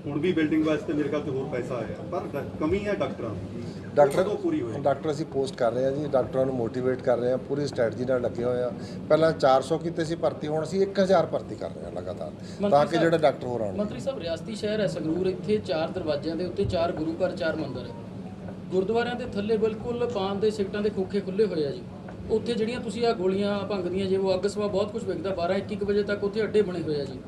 ਹੁਣ ਵੀ ਬਿਲਡਿੰਗ ਵਾਸਤੇ ਮੇਰੇ ਖਿਆਲ 'ਚ ਹੋਰ ਪੈਸਾ ਆਇਆ ਪਰ ਕਮੀ ਹੈ ਡਾਕਟਰਾਂ ਦੀ। ਡਾਕਟਰ ਕਦੋਂ ਪੂਰੀ ਹੋਈ। ਡਾਕਟਰ ਅਸੀਂ ਪੋਸਟ ਕਰ ਰਹੇ ਹਾਂ ਜੀ ਡਾਕਟਰਾਂ ਨੂੰ ਮੋਟੀਵੇਟ ਕਰ ਰਹੇ ਹਾਂ ਪੂਰੀ ਸਟ੍ਰੈਟਜੀ ਨਾਲ ਲੱਗੇ ਹੋਏ ਆ। ਪਹਿਲਾਂ 400 ਕੀਤੇ ਸੀ ਭਰਤੀ ਹੁਣ ਅਸੀਂ 1000 ਭਰਤੀ ਕਰ ਰਹੇ ਹਾਂ ਲਗਾਤਾਰ ਤਾਂ ਕਿ ਜਿਹੜੇ ਡਾਕਟਰ ਹੋਰ ਆਉਣ। ਮੰਤਰੀ ਸਾਹਿਬ ਰਿਆਸਤੀ ਸ਼ਹਿਰ ਹੈ ਸੰਗਰੂਰ ਇੱਥੇ ਚਾਰ ਦਰਵਾਜ਼ਿਆਂ ਦੇ ਉੱਤੇ ਚਾਰ ਗੁਰੂ ਘਰ ਚਾਰ ਮੰਦਿਰ ਹੈ। ਗੁਰਦੁਆਰਿਆਂ ਦੇ ਥੱਲੇ ਬਿਲਕੁਲ ਪਾਨ ਦੇ ਸਿਗਟਾਂ ਦੇ ਖੋਖੇ ਖੁੱਲੇ ਹੋਏ ਆ ਜੀ। ਉੱਥੇ ਜਿਹੜੀਆਂ ਤੁਸੀਂ ਆ ਗੋਲੀਆਂ ਭੰਗਦੀਆਂ ਜੇ ਉਹ ਅੱਗ ਸਵਾ ਬਹੁਤ ਕੁਝ ਵਿਕਦਾ 12 1 ਵਜੇ ਤੱਕ ਉੱਥੇ ਅੱਡੇ ਬਣੇ ਹੋਏ ਆ ਜੀ।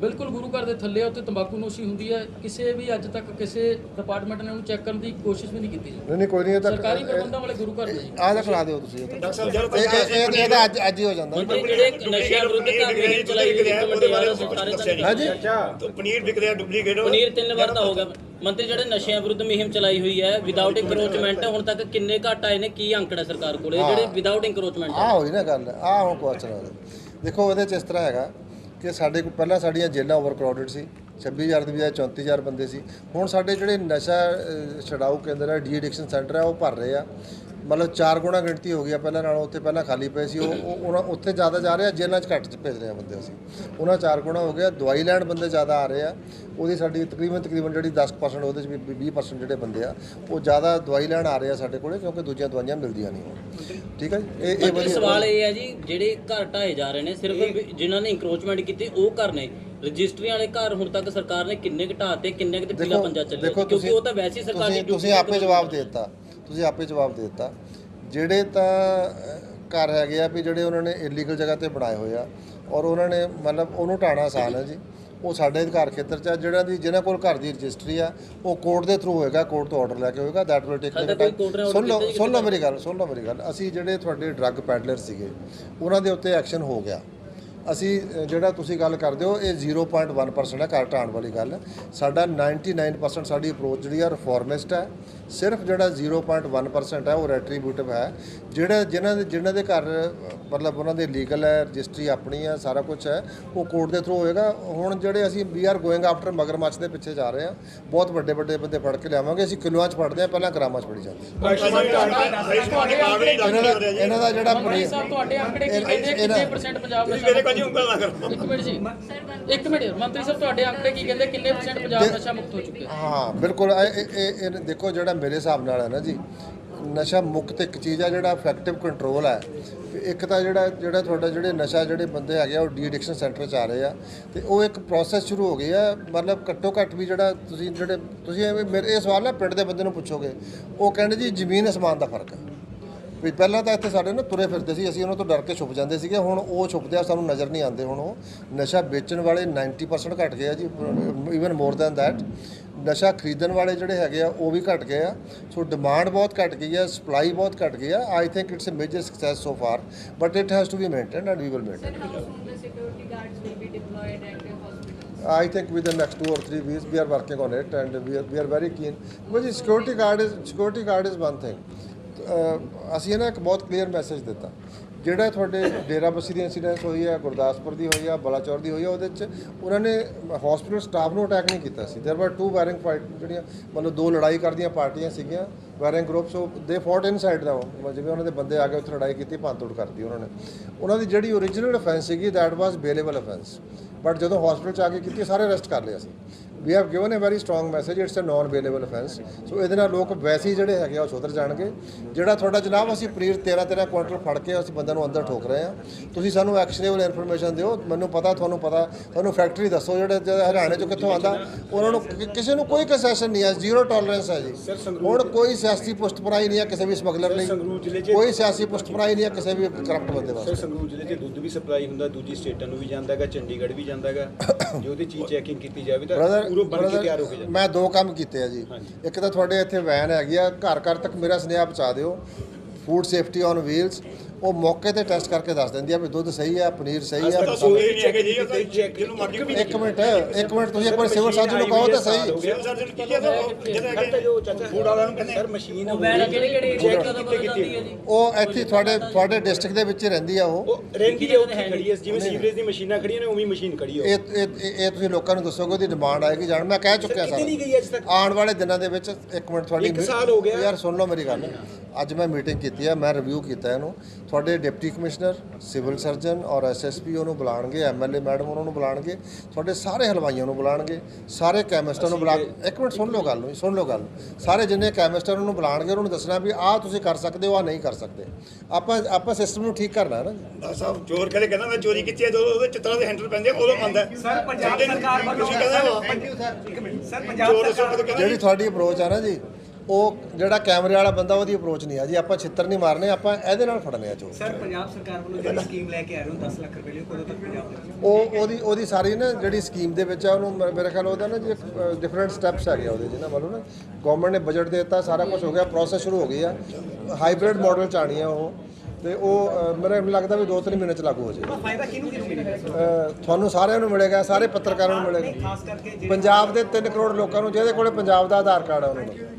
ਬਿਲਕੁਲ ਗੁਰੂ ਘਰ ਦੇ ਥੱਲੇ ਆ, ਉੱਥੇ ਤੰਬਾਕੂ ਨੋਸ਼ੀ ਹੁੰਦੀ ਹੈ ਕਿਸੇ ਵੀ ਅੱਜ ਤੱਕ ਕਿਸੇ ਡਿਪਾਰਟਮੈਂਟ ਨੇ ਉਹਨੂੰ ਚੈੱਕ ਕਰਨ ਦੀ ਕੋਸ਼ਿਸ਼ ਵੀ ਨਹੀਂ ਕੀਤੀ ਜੀ। ਨਹੀਂ ਨਹੀਂ ਕੋਈ ਨਹੀਂ ਇਹ ਤਾਂ ਸਰਕਾਰੀ ਪ੍ਰਬੰਧਾਂ ਵਾਲੇ ਗੁਰੂ ਘਰ ਨੇ ਜੀ। ਆਹ ਤਾਂ ਕਰਾ ਦਿਓ ਤੁਸੀਂ ਇਹ ਇਹ ਇਹ- ਇਹ- ਇਹ ਤਾਂ ਅੱਜ ਅੱਜ ਹੀ ਹੋ ਜਾਂਦਾ। ਜਿਹੜੇ ਨਸ਼ਿਆਂ ਵਿਰੁੱਧ ਕਾਰਵਾਈ ਚਲਾਈ ਗਈ ਉਹਦੇ ਬਾਰੇ ਸਰਕਾਰੀ ਹਾਂਜੀ। ਤਾਂ ਪਨੀਰ ਵਿਕ ਰਿਹਾ ਡੁਪਲੀਕੇਟ ਪਨੀਰ ਤਿੰਨ ਵਾਰ ਤਾਂ ਹੋ ਗਿਆ। ਮੰਤਰੀ ਜਿਹੜੇ ਨਸ਼ਿਆਂ ਵਿਰੁੱਧ ਮੁਹਿੰਮ ਚਲਾਈ ਹੋਈ ਹੈ ਵਿਦਆਊਟ ਇੰਕਰੋਚਮੈਂਟ ਹੁਣ ਤੱਕ ਕਿੰਨੇ ਘੱਟ ਆਏ ਨੇ ਕੀ ਅੰਕੜਾ ਸਰਕਾਰ ਕੋਲੇ? ਜਿਹੜੇ ਵਿਦਆਊਟ ਇੰਕਰੋਚਮੈਂਟ ਆਹ ਹੋਈ ਨਾ ਗੱਲ ਆਹ ਹੁਣ ਕੁਐਸਚਨ ਦੇਖੋ ਇਹਦੇ ਚ ਇਸ ਤਰ੍ਹਾਂ ਹੈਗਾ। ਕਿ ਸਾਡੇ ਕੋਲ ਪਹਿਲਾਂ ਸਾਡੀਆਂ ਜੇਲ੍ਹਾਂ ਓਵਰ ਕਰਾਊਡਡ ਸੀ 26000 ਦੀ ਬਜਾਏ 34000 ਬੰਦੇ ਸੀ। ਹੁਣ ਸਾਡੇ ਜਿਹੜੇ ਨਸ਼ਾ ਅਹ, ਛਡਾਊ ਕੇਂਦਰ ਹੈ ਡੀ ਐਡਿਕਸ਼ਨ ਸੈਂਟਰ ਹੈ ਉਹ ਭਰ ਰਹੇ ਆ। ਮਤਲਬ ਚਾਰ ਗੁਣਾ ਗਿਣਤੀ ਹੋ ਗਈ ਆ ਪਹਿਲਾਂ ਨਾਲੋਂ ਉੱਥੇ ਪਹਿਲਾਂ ਖਾਲੀ ਪਏ ਸੀ। ਉਹ ਉਹ- ਉਹਨਾਂ ਉੱਥੇ ਜ਼ਿਆਦਾ ਜਾ ਰਹੇ ਆ ਜੇਲ੍ਹਾਂ 'ਚ ਘੱਟ 'ਚ ਭੇਜ ਰਹੇ ਆ ਬੰਦੇ ਅਸੀਂ। ਉਹਨਾਂ ਚਾਰ ਗੁਣਾ ਹੋ ਗਿਆ ਦਵਾਈ ਲੈਣ ਬੰਦੇ ਜ਼ਿਆਦਾ ਆ ਰਹੇ ਆ। ਉਹਦੀ ਸਾਡੀ ਤਕਰੀਬਨ ਤਕਰੀਬਨ ਜਿਹੜੀ 10% ਉਹਦੇ 'ਚ ਵੀ 20% ਜਿਹੜੇ ਬੰਦੇ ਆ ਉਹ ਜ਼ਿਆਦਾ ਦਵਾਈ ਲੈਣ ਆ ਰਹੇ ਆ ਸਾਡੇ ਕੋਲੇ ਕਿਉਂਕਿ ਦੂਜੀਆਂ ਦਵਾਈਆਂ ਮਿਲਦੀਆਂ ਨਹੀਂ ਹੁਣ। ਠੀਕ ਹੈ ਜੀ? ਇਹ ਇਹ ਮੰਤਰੀ ਸਵਾਲ ਇਹ ਹੈ ਜੀ ਜਿਹੜੇ ਘਰ ਢਾਏ ਜਾ ਰਹੇ ਨੇ ਸਿਰਫ ਜਿਨ੍ਹਾਂ ਨੇ ਇੰਕਰੋਚਮੈਂਟ ਕੀਤੀ ਉਹ ਘਰ ਨੇ। ਰਜਿਸਟਰੀਆਂ ਵਾਲੇ ਘਰ ਹੁਣ ਤੱਕ ਸਰਕਾਰ ਨੇ ਕਿੰਨੇ ਘਟਾ ਤੇ ਕਿੰਨੇ ਕਿਤੇ ਪੀਲਾ ਪੰਜਾ ਚੱਲੇ ਦੇਖੋ ਕਿਉਂਕਿ ਉਹ ਤਾਂ ਵੈਸੇ ਹੀ ਸਰਕਾਰ ਦੀ ਤੁਸੀਂ ਆਪੇ ਜਵਾਬ ਦੇ ਦਿੱਤਾ। ਤੁਸੀਂ ਆਪੇ ਜਵਾਬ ਦੇ ਦਿੱਤਾ। ਜਿਹੜੇ ਤਾਂ ਘਰ ਹੈਗੇ ਆ ਵੀ ਜਿਹੜੇ ਉਹਨਾਂ ਨੇ ਇਲੀਗਲ ਜਗ੍ਹਾ ਤੇ ਬਣਾਏ ਹੋਏ ਆ ਔਰ ਉਹਨਾਂ ਨੇ ਮਤਲਬ ਉਹਨੂੰ ਢਾਣਾ ਆਸਾਨ ਹੈ ਜੀ। ਉਹ ਸਾਡੇ ਅਧਿਕਾਰ ਖੇਤਰ 'ਚ ਹੈ ਜਿਹੜਾ ਦੀ ਜਿਹਨਾਂ ਕੋਲ ਘਰ ਦੀ ਰਜਿਸਟਰੀ ਆ ਉਹ ਕੋਰਟ ਦੇ ਥਰੂ ਹੋਏਗਾ ਕੋਰਟ ਤੋਂ ਆਰਡਰ ਲੈ ਕੇ ਹੋਏਗਾ ਦੈਟ ਵਿਲ ਟੇਕ ਸੁਣ ਲਓ ਸੁਣ ਲਓ ਮੇਰੀ ਗੱਲ ਸੁਣ ਲਓ ਮੇਰੀ ਗੱਲ। ਅਸੀਂ ਜਿਹੜੇ ਤੁਹਾਡੇ ਡਰੱਗ ਪੈਡਲਰ ਸੀਗੇ ਉਹਨਾਂ ਦੇ ਉੱਤੇ ਐਕਸ਼ਨ ਹੋ ਗਿਆ। ਅਸੀਂ ਜਿਹੜਾ ਤੁਸੀਂ ਗੱਲ ਕਰਦੇ ਹੋ ਇਹ 0.1% ਹੈ ਘਰ ਢਾਣ ਵਾਲੀ ਗੱਲ। ਸਾਡਾ 99% ਸਾਡੀ ਅਪਰੋਚ ਜਿਹੜੀ ਆ ਰਿਫਾਰਮਿਸਟ ਹੈ। ਸਿਰਫ ਜਿਹੜਾ 0.1% ਹੈ ਉਹ ਰੈਟਰੀਬਿਊਟਿਵ ਹੈ। ਜਿਹੜੇ ਜਿਨ੍ਹਾਂ ਦੇ ਜਿਨ੍ਹਾਂ ਦੇ ਘਰ ਮਤਲਬ ਉਹਨਾਂ ਦੇ ਲੀਗਲ ਹੈ ਰਜਿਸਟਰੀ ਆਪਣੀ ਹੈ ਸਾਰਾ ਕੁਝ ਹੈ ਉਹ ਕੋਰਟ ਦੇ ਥਰੂ ਹੋਏਗਾ। ਹੁਣ ਜਿਹੜੇ ਅਸੀਂ ਵੀ ਆਰ ਗੋਇੰਗ ਆਫਟਰ ਮਗਰਮੱਛ ਦੇ ਪਿੱਛੇ ਜਾ ਰਹੇ ਹਾਂ। ਬਹੁਤ ਵੱਡੇ ਵੱਡੇ ਬੰਦੇ ਫੜ ਕੇ ਲਿਆਵਾਂਗੇ। ਅਸੀਂ ਕਿਲੋਆਂ 'ਚ ਫੜਦੇ ਹਾਂ ਪਹਿਲਾਂ ਗ੍ਰਾਮਾਂ 'ਚ ਫੜੀ ਜਾਂਦੀ ਇਹਨਾਂ ਦਾ ਜਿਹੜਾ ਤੁਹਾਡੇ ਆંકੜੇ ਕੀ ਕਹਿੰਦੇ ਇਹਨਾਂ- ਕਿੰਨੇ ਪਰਸੈਂਟ ਪੰਜਾਬ ਨਸ਼ਾ ਮੇਰੇ ਕੋਲ ਜੀ ਉਂਗਲ ਨਾ ਕਰੋ। ਇੱਕ ਮਿੰਟ ਜੀ। ਇੱਕ ਮਿੰਟ ਮੰਤਰੀ ਸਾਹਿਬ ਤੁਹਾਡੇ ਆંકੜੇ ਕੀ ਕਹਿੰਦੇ? ਕਿੰਨੇ ਪਰਸੈਂਟ ਪੰਜਾਬ ਨਸ਼ਾ ਮੁਕਤ ਹੋ ਚੁੱਕਿਆ? ਹਾਂ ਬਿਲਕੁਲ। ਇਹ ਦੇਖੋ ਜਿਹੜਾ ਮੇਰੇ ਹਿਸਾਬ ਨਾਲ ਹੈ ਨਾ ਜੀ, ਨਸ਼ਾ ਮੁਕਤ ਇੱਕ ਚੀਜ਼ ਆ ਜਿਹੜਾ ਇਫੈਕਟਿਵ ਕੰਟਰੋਲ ਹੈ ਇੱਕ ਤਾਂ ਜਿਹੜਾ ਜਿਹੜਾ ਤੁਹਾਡਾ ਜਿਹੜੇ ਨਸ਼ਾ ਜਿਹੜੇ ਬੰਦੇ ਹੈਗੇ ਆ, ਉਹ ਡੀ ਐਡਿਕਸ਼ਨ ਸੈਂਟਰ 'ਚ ਆ ਰਹੇ ਆ, ਤੇ ਉਹ ਇੱਕ ਪ੍ਰੋਸੈਸ ਸ਼ੁਰੂ ਹੋ ਗਈ ਆ, ਮਤਲਬ ਘੱਟੋ ਘੱਟ ਵੀ ਜਿਹੜਾ ਤੁਸੀਂ ਜਿਹੜੇ, ਤੁਸੀਂ ਮੇਰੇ, ਇਹ ਸਵਾਲ ਨਾ ਪਿੰਡ ਦੇ ਬੰਦੇ ਨੂੰ ਪੁੱਛੋਗੇ, ਉਹ ਕਹਿੰਦੇ ਜੀ ਜ਼ਮੀਨ ਅਸਮਾਨ ਦਾ ਫ਼ਰਕ ਹੈ ਵੀ ਪਹਿਲਾਂ ਤਾਂ ਇੱਥੇ ਸਾਡੇ ਨਾ ਤੁਰੇ ਫਿਰਦੇ ਸੀ, ਅਸੀਂ ਉਹਨਾਂ ਤੋਂ ਡਰ ਕੇ ਛੁਪ ਜਾਂਦੇ ਸੀਗੇ, ਹੁਣ ਉਹ ਛੁਪਦੇ ਆ, ਸਾਨੂੰ ਨਜ਼ਰ ਨਹੀਂ ਆਉਂਦੇ ਹੁਣ ਉਹ। ਨਸ਼ਾ ਵੇਚਣ ਵਾਲੇ 90% ਘਟ ਗਏ ਆ ਜੀ ਇਵਨ ਮੋਰ ਦੈਨ ਦੈਟ ਨਸ਼ਾ ਖਰੀਦਣ ਵਾਲੇ ਜਿਹੜੇ ਹੈਗੇ ਆ ਉਹ ਵੀ ਘਟ ਗਏ ਆ ਸੋ ਡਿਮਾਂਡ ਬਹੁਤ ਘਟ ਗਈ ਹੈ ਸਪਲਾਈ ਬਹੁਤ ਘਟ ਗਈ ਹੈ I think it's a major success so far but it has to be maintained and we will maintain Sir, how soon the security guards will be deployed at the hospitals? I think within the next two or three weeks we are working on it and we are, we are very keen because security guard is security guard is one thing ਅਹ ਅਸੀਂ ਨਾ ਇੱਕ ਬਹੁਤ clear message ਦਿੱਤਾ ਜਿਹੜਾ ਤੁਹਾਡੇ ਡੇਰਾਬੱਸੀ ਦੀ incidence ਹੋਈ ਹੈ ਗੁਰਦਾਸਪੁਰ ਦੀ ਹੋਈ ਹੈ ਬਲਾਚੌਰ ਦੀ ਹੋਈ ਹੈ ਉਹਦੇ ਵਿੱਚ ਉਹਨਾਂ ਨੇ ਹਸਪੀਟਲ ਸਟਾਫ ਨੂੰ ਅਟੈਕ ਨਹੀਂ ਕੀਤਾ ਸੀ there were two wiring fight ਜਿਹੜੀਆਂ ਮਤਲਬ ਦੋ ਲੜਾਈ ਕਰਦੀਆਂ ਪਾਰਟੀਆਂ ਸੀਗੀਆਂ ਵਾਇਰਿੰਗ ਗਰੁੱਪਸ ਉਹ ਦੇ ਫੌਟ ਇਨਸਾਈਡ ਦਾ ਜਿਵੇਂ ਉਹਨਾਂ ਦੇ ਬੰਦੇ ਆ ਕੇ ਉੱਥੇ ਲੜਾਈ ਕੀਤੀ ਭੰਨਤੋੜ ਕਰਤੀ ਉਹਨਾਂ ਨੇ ਉਹਨਾਂ ਦੀ ਜਿਹੜੀ ਓਰੀਜਨਲ ਅਫੈਂਸ ਸੀਗੀ that was bailable offence but ਜਦੋਂ ਹਸਪੀਟਲ ਚ ਆ ਕੇ ਕੀਤੀ ਸਾਰੇ ਅਰੈਸਟ ਕਰ ਲਿਆ ਸੀ we have given a very strong message it's a non available offence so ਇਹਦੇ ਨਾਲ ਲੋਕ ਵੈਸੇ ਹੀ ਜਿਹੜੇ ਹੈਗੇ ਆ ਉਹ ਸੁਧਰ ਜਾਣਗੇ। ਜਿਹੜਾ ਤੁਹਾਡਾ ਜਨਾਬ ਅਸੀਂ ਪਨੀਰ 13 13 ਕੁਇੰਟਲ ਫੜ ਕੇ ਅਸੀਂ ਬੰਦਿਆਂ ਨੂੰ ਅੰਦਰ ਠੋਕ ਰਹੇ ਆ। ਤੁਸੀਂ ਸਾਨੂੰ ਐਕਸ਼ਨੇਬਲ ਇਨਫੋਰਮੇਸ਼ਨ ਦਿਓ। ਮੈਨੂੰ ਪਤਾ ਤੁਹਾਨੂੰ ਪਤਾ। ਤੁਹਾਨੂੰ ਫੈਕਟਰੀ ਦੱਸੋ ਜਿਹੜੇ ਹਰਿਆਣੇ ਚੋਂ ਕਿੱਥੋਂ ਆਂਦਾ ਉਹਨਾਂ ਨੂੰ ਕਿਸੇ ਨੂੰ ਕੋਈ ਕੰਸੈਸ਼ਨ ਨਹੀਂ ਹੈ। ਜ਼ੀਰੋ ਟੋਲਰੈਂਸ ਹੈ ਜੀ। ਹੁਣ ਕੋਈ ਸਿਆਸੀ ਪੁਸ਼ਤਪਰਾਈ ਨਹੀਂ ਹੈ ਕਿਸੇ ਵੀ ਸਮਗਲਰ ਲਈ। ਕੋਈ ਸਿਆਸੀ ਪੁਸ਼ਤਪਰਾਈ ਨਹੀਂ ਹੈ ਕਿਸੇ ਵੀ ਕਰਪਟ ਬੰਦੇ ਵਾਸਤੇ। ਸੰਗਰੂਰ ਜ਼ਿਲ੍ਹੇ 'ਚ ਦੁੱਧ ਵੀ ਸਪਲਾਈ ਹੁੰਦਾ। ਦੂਜੀ ਸਟੇਟਾਂ ਨੂੰ ਵੀ ਜਾਂਦਾ ਹੈਗਾ। ਚੰਡੀਗੜ੍ਹ ਵੀ ਜਾਂਦਾ ਹੈਗਾ। ਜੇ ਉਹਦੀ ਚੀਜ਼ ਚੈਕਿੰਗ ਕੀਤੀ ਜਾਵੇ ਤਾਂ ਬ੍ਰਦਰ ਪੂਰਾ ਬਣ ਕੇ ਤਿਆਰ ਹੋ ਕੇ ਜਾਂਦਾ। ਮੈਂ ਦੋ ਕੰਮ ਕੀਤੇ ਆ ਜੀ। ਇੱਕ ਤਾਂ ਤੁਹਾਡੇ ਇੱਥੇ ਵੈਨ ਹੈਗੀ ਆ ਘਰ ਘਰ ਤੱਕ ਮੇਰਾ ਸੁਨੇਹਾ ਪਹੁੰਚਾ ਦਿਓ। ਫੂਡ ਸੇਫਟੀ ਔਨ ਵੀਲਸ ਉਹ ਮੌਕੇ ਤੇ ਟੈਸਟ ਕਰਕੇ ਦੱਸ ਦਿੰਦੀ ਆ ਵੀ ਦੁੱਧ ਸਹੀ ਹੈ ਪਨੀਰ ਸਹੀ ਹੈ ਤਾਂ ਸੋਏ ਨਹੀਂ ਹੈਗੇ ਜੀ ਉਹ ਤਾਂ ਜਿਹਨੂੰ ਮਰਜ਼ੀ ਇੱਕ ਮਿੰਟ ਇੱਕ ਮਿੰਟ ਤੁਸੀਂ ਇੱਕ ਵਾਰ ਸਿਵਲ ਸਰਜਨ ਨੂੰ ਕਹੋ ਤਾਂ ਸਹੀ। ਸਿਵਲ ਸਰਜਨ ਕੀ ਕਹਿੰਦਾ ਜਿਹੜੇ ਹੈਗੇ ਜੋ ਚਾਚਾ ਫੂਡ ਵਾਲਿਆਂ ਨੂੰ ਕਹਿੰਦੇ ਸਰ ਮਸ਼ੀਨ ਕਿਹੜੇ ਕਿਹੜੇ ਚੈੱਕ ਕਦੋਂ ਕਦੋਂ ਜਾਂਦੀ ਹੈ ਜੀ ਉਹ ਇੱਥੇ ਤੁਹਾਡੇ ਤੁਹਾਡੇ ਡਿਸਟ੍ਰਿਕਟ ਦੇ ਵਿੱਚ ਰਹਿੰਦੀ ਆ ਉਹ। ਉਹ ਰਹਿੰਦੀ ਹੈ ਉੱਥੇ ਖੜੀ ਹੈ ਜਿਵੇਂ ਸੀਵਰੇਜ ਦੀ ਮਸ਼ੀਨਾਂ ਖੜੀਆਂ ਨੇ ਉਵੇਂ ਮਸ਼ੀਨ ਖੜੀ ਹੈ ਇਹ ਇਹ ਤੁਸੀਂ ਲੋਕਾਂ ਨੂੰ ਦੱਸੋਗੇ ਉਹਦੀ ਡਿਮਾਂਡ ਆਏਗੀ ਜਾਣ। ਮੈਂ ਕਹਿ ਚੁੱਕਿਆ ਕਿਤੇ ਨਹੀਂ ਗਈ ਅੱਜ ਤੱਕ? ਆਉਣ ਵਾਲੇ ਦਿਨਾਂ ਦੇ ਵਿੱਚ ਇੱਕ ਮਿੰਟ ਤੁਹਾਡੀ ਇੱਕ ਸਾਲ ਹੋ ਗਿਆ। ਯਾਰ ਸੁਣ ਲਓ ਮੇਰੀ ਗੱਲ। ਅੱਜ ਮੈਂ ਮੀਟਿੰਗ ਕੀਤੀ ਹੈ ਮੈਂ ਰਿਵਿਊ ਕੀਤਾ ਇਹਨੂੰ। ਤੁਹਾਡੇ ਡਿਪਟੀ ਕਮਿਸ਼ਨਰ ਸਿਵਲ ਸਰਜਨ ਔਰ ਐਸਐਸਪੀ ਉਹਨੂੰ ਬੁਲਾਣਗੇ ਐਮਐਲਏ ਮੈਡਮ ਉਹਨਾਂ ਨੂੰ ਬੁਲਾਣਗੇ ਤੁਹਾਡੇ ਸਾਰੇ ਹਲਵਾਈਆਂ ਨੂੰ ਬੁਲਾਣਗੇ ਸਾਰੇ ਕੈਮਿਸਟਰ ਨੂੰ ਬੁਲਾ ਇੱਕ ਮਿੰਟ ਸੁਣ ਲਓ ਗੱਲ ਨੂੰ ਸੁਣ ਲਓ ਗੱਲ ਸਾਰੇ ਜਿੰਨੇ ਕੈਮਿਸਟਰ ਉਹਨੂੰ ਬੁਲਾਣਗੇ ਉਹਨਾਂ ਨੂੰ ਦੱਸਣਾ ਵੀ ਆਹ ਤੁਸੀਂ ਕਰ ਸਕਦੇ ਹੋ ਆਹ ਨਹੀਂ ਕਰ ਸਕਦੇ। ਆਪਾਂ ਆਪਾਂ ਸਿਸਟਮ ਨੂੰ ਠੀਕ ਕਰਨਾ ਹੈ ਨਾ ਸਾਹਿਬ ਚੋਰ ਕਦੇ ਕਹਿੰਦਾ ਮੈਂ ਚੋਰੀ ਕੀਤੀ ਹੈ ਜਦੋਂ ਉਹਦੇ ਚਿੱਤਰਾਂ ਦੇ ਹੈਂਡਲ ਪੈਂਦੇ ਉਦੋਂ ਮੰਨਦਾ ਸਰ ਪੰਜਾਬ ਸਰਕਾਰ ਵੱਲੋਂ ਤੁਸੀਂ ਕਹਿੰਦੇ ਸਰ ਪੰਜਾਬ ਸਰਕਾਰ ਜਿਹੜੀ ਤੁਹਾਡੀ ਅਪਰੋਚ ਆ ਨਾ ਜੀ ਉਹ ਜਿਹੜਾ ਕੈਮਰੇ ਵਾਲਾ ਬੰਦਾ ਉਹਦੀ ਅਪਰੋਚ ਨਹੀਂ ਆ ਜੀ। ਆਪਾਂ ਛਿੱਤਰ ਨਹੀਂ ਮਾਰਨੇ ਆਪਾਂ ਇਹਦੇ ਨਾਲ ਫੜਨੇ ਆ ਚੋਰ। ਸਰ ਪੰਜਾਬ ਸਰਕਾਰ ਵੱਲੋਂ ਜਿਹੜੀ ਸਕੀਮ ਲੈ ਕੇ ਆ ਰਹੇ ਹੋ 10 ਲੱਖ ਰੁਪਏ ਲਈ ਕਦੋਂ ਤੱਕ ਪੰਜਾਬ ਉਹ ਉਹਦੀ ਉਹਦੀ ਸਾਰੀ ਨਾ ਜਿਹੜੀ ਸਕੀਮ ਦੇ ਵਿੱਚ ਆ ਉਹਨੂੰ ਮੇਰੇ ਖਿਆਲ ਉਹਦਾ ਨਾ ਜੀ ਡਿਫਰੈਂਟ ਸਟੈਪਸ ਆ ਉਹਦੇ ਜਿਹਨਾਂ ਵੱਲੋਂ ਨਾ। ਗਵਰਨਮੈਂਟ ਨੇ ਬਜਟ ਦੇ ਦਿੱਤਾ ਸਾਰਾ ਕੁਝ ਹੋ ਗਿਆ ਪ੍ਰੋਸੈਸ ਸ਼ੁਰੂ ਹੋ ਗਈ ਆ। ਹਾਈਬ੍ਰਿਡ ਮਾਡਲ ਚ ਆਣੀ ਆ ਉਹ। ਤੇ ਉਹ ਮੇਰੇ ਲੱਗਦਾ ਵੀ 2-3 ਮਹੀਨੇ ਚ ਲਾਗੂ ਹੋ ਜਾਏਗਾ। ਫਾਇਦਾ ਕਿਹਨੂੰ ਕਿਹਨੂੰ ਮਿਲੇਗਾ ਤੁਹਾਨੂੰ ਸਾਰਿਆਂ ਨੂੰ ਮਿਲੇਗਾ ਸਾਰੇ ਪੱਤਰਕਾਰਾਂ ਨੂੰ ਮਿਲੇਗਾ। ਪੰਜਾਬ ਦੇ 3 ਕਰੋੜ ਲੋਕਾਂ ਨੂੰ ਜਿਹਦੇ ਕੋਲੇ ਪੰਜਾਬ ਦਾ ਆਧਾਰ ਕਾਰਡ ਆ ਉਹਨਾਂ ਨੂੰ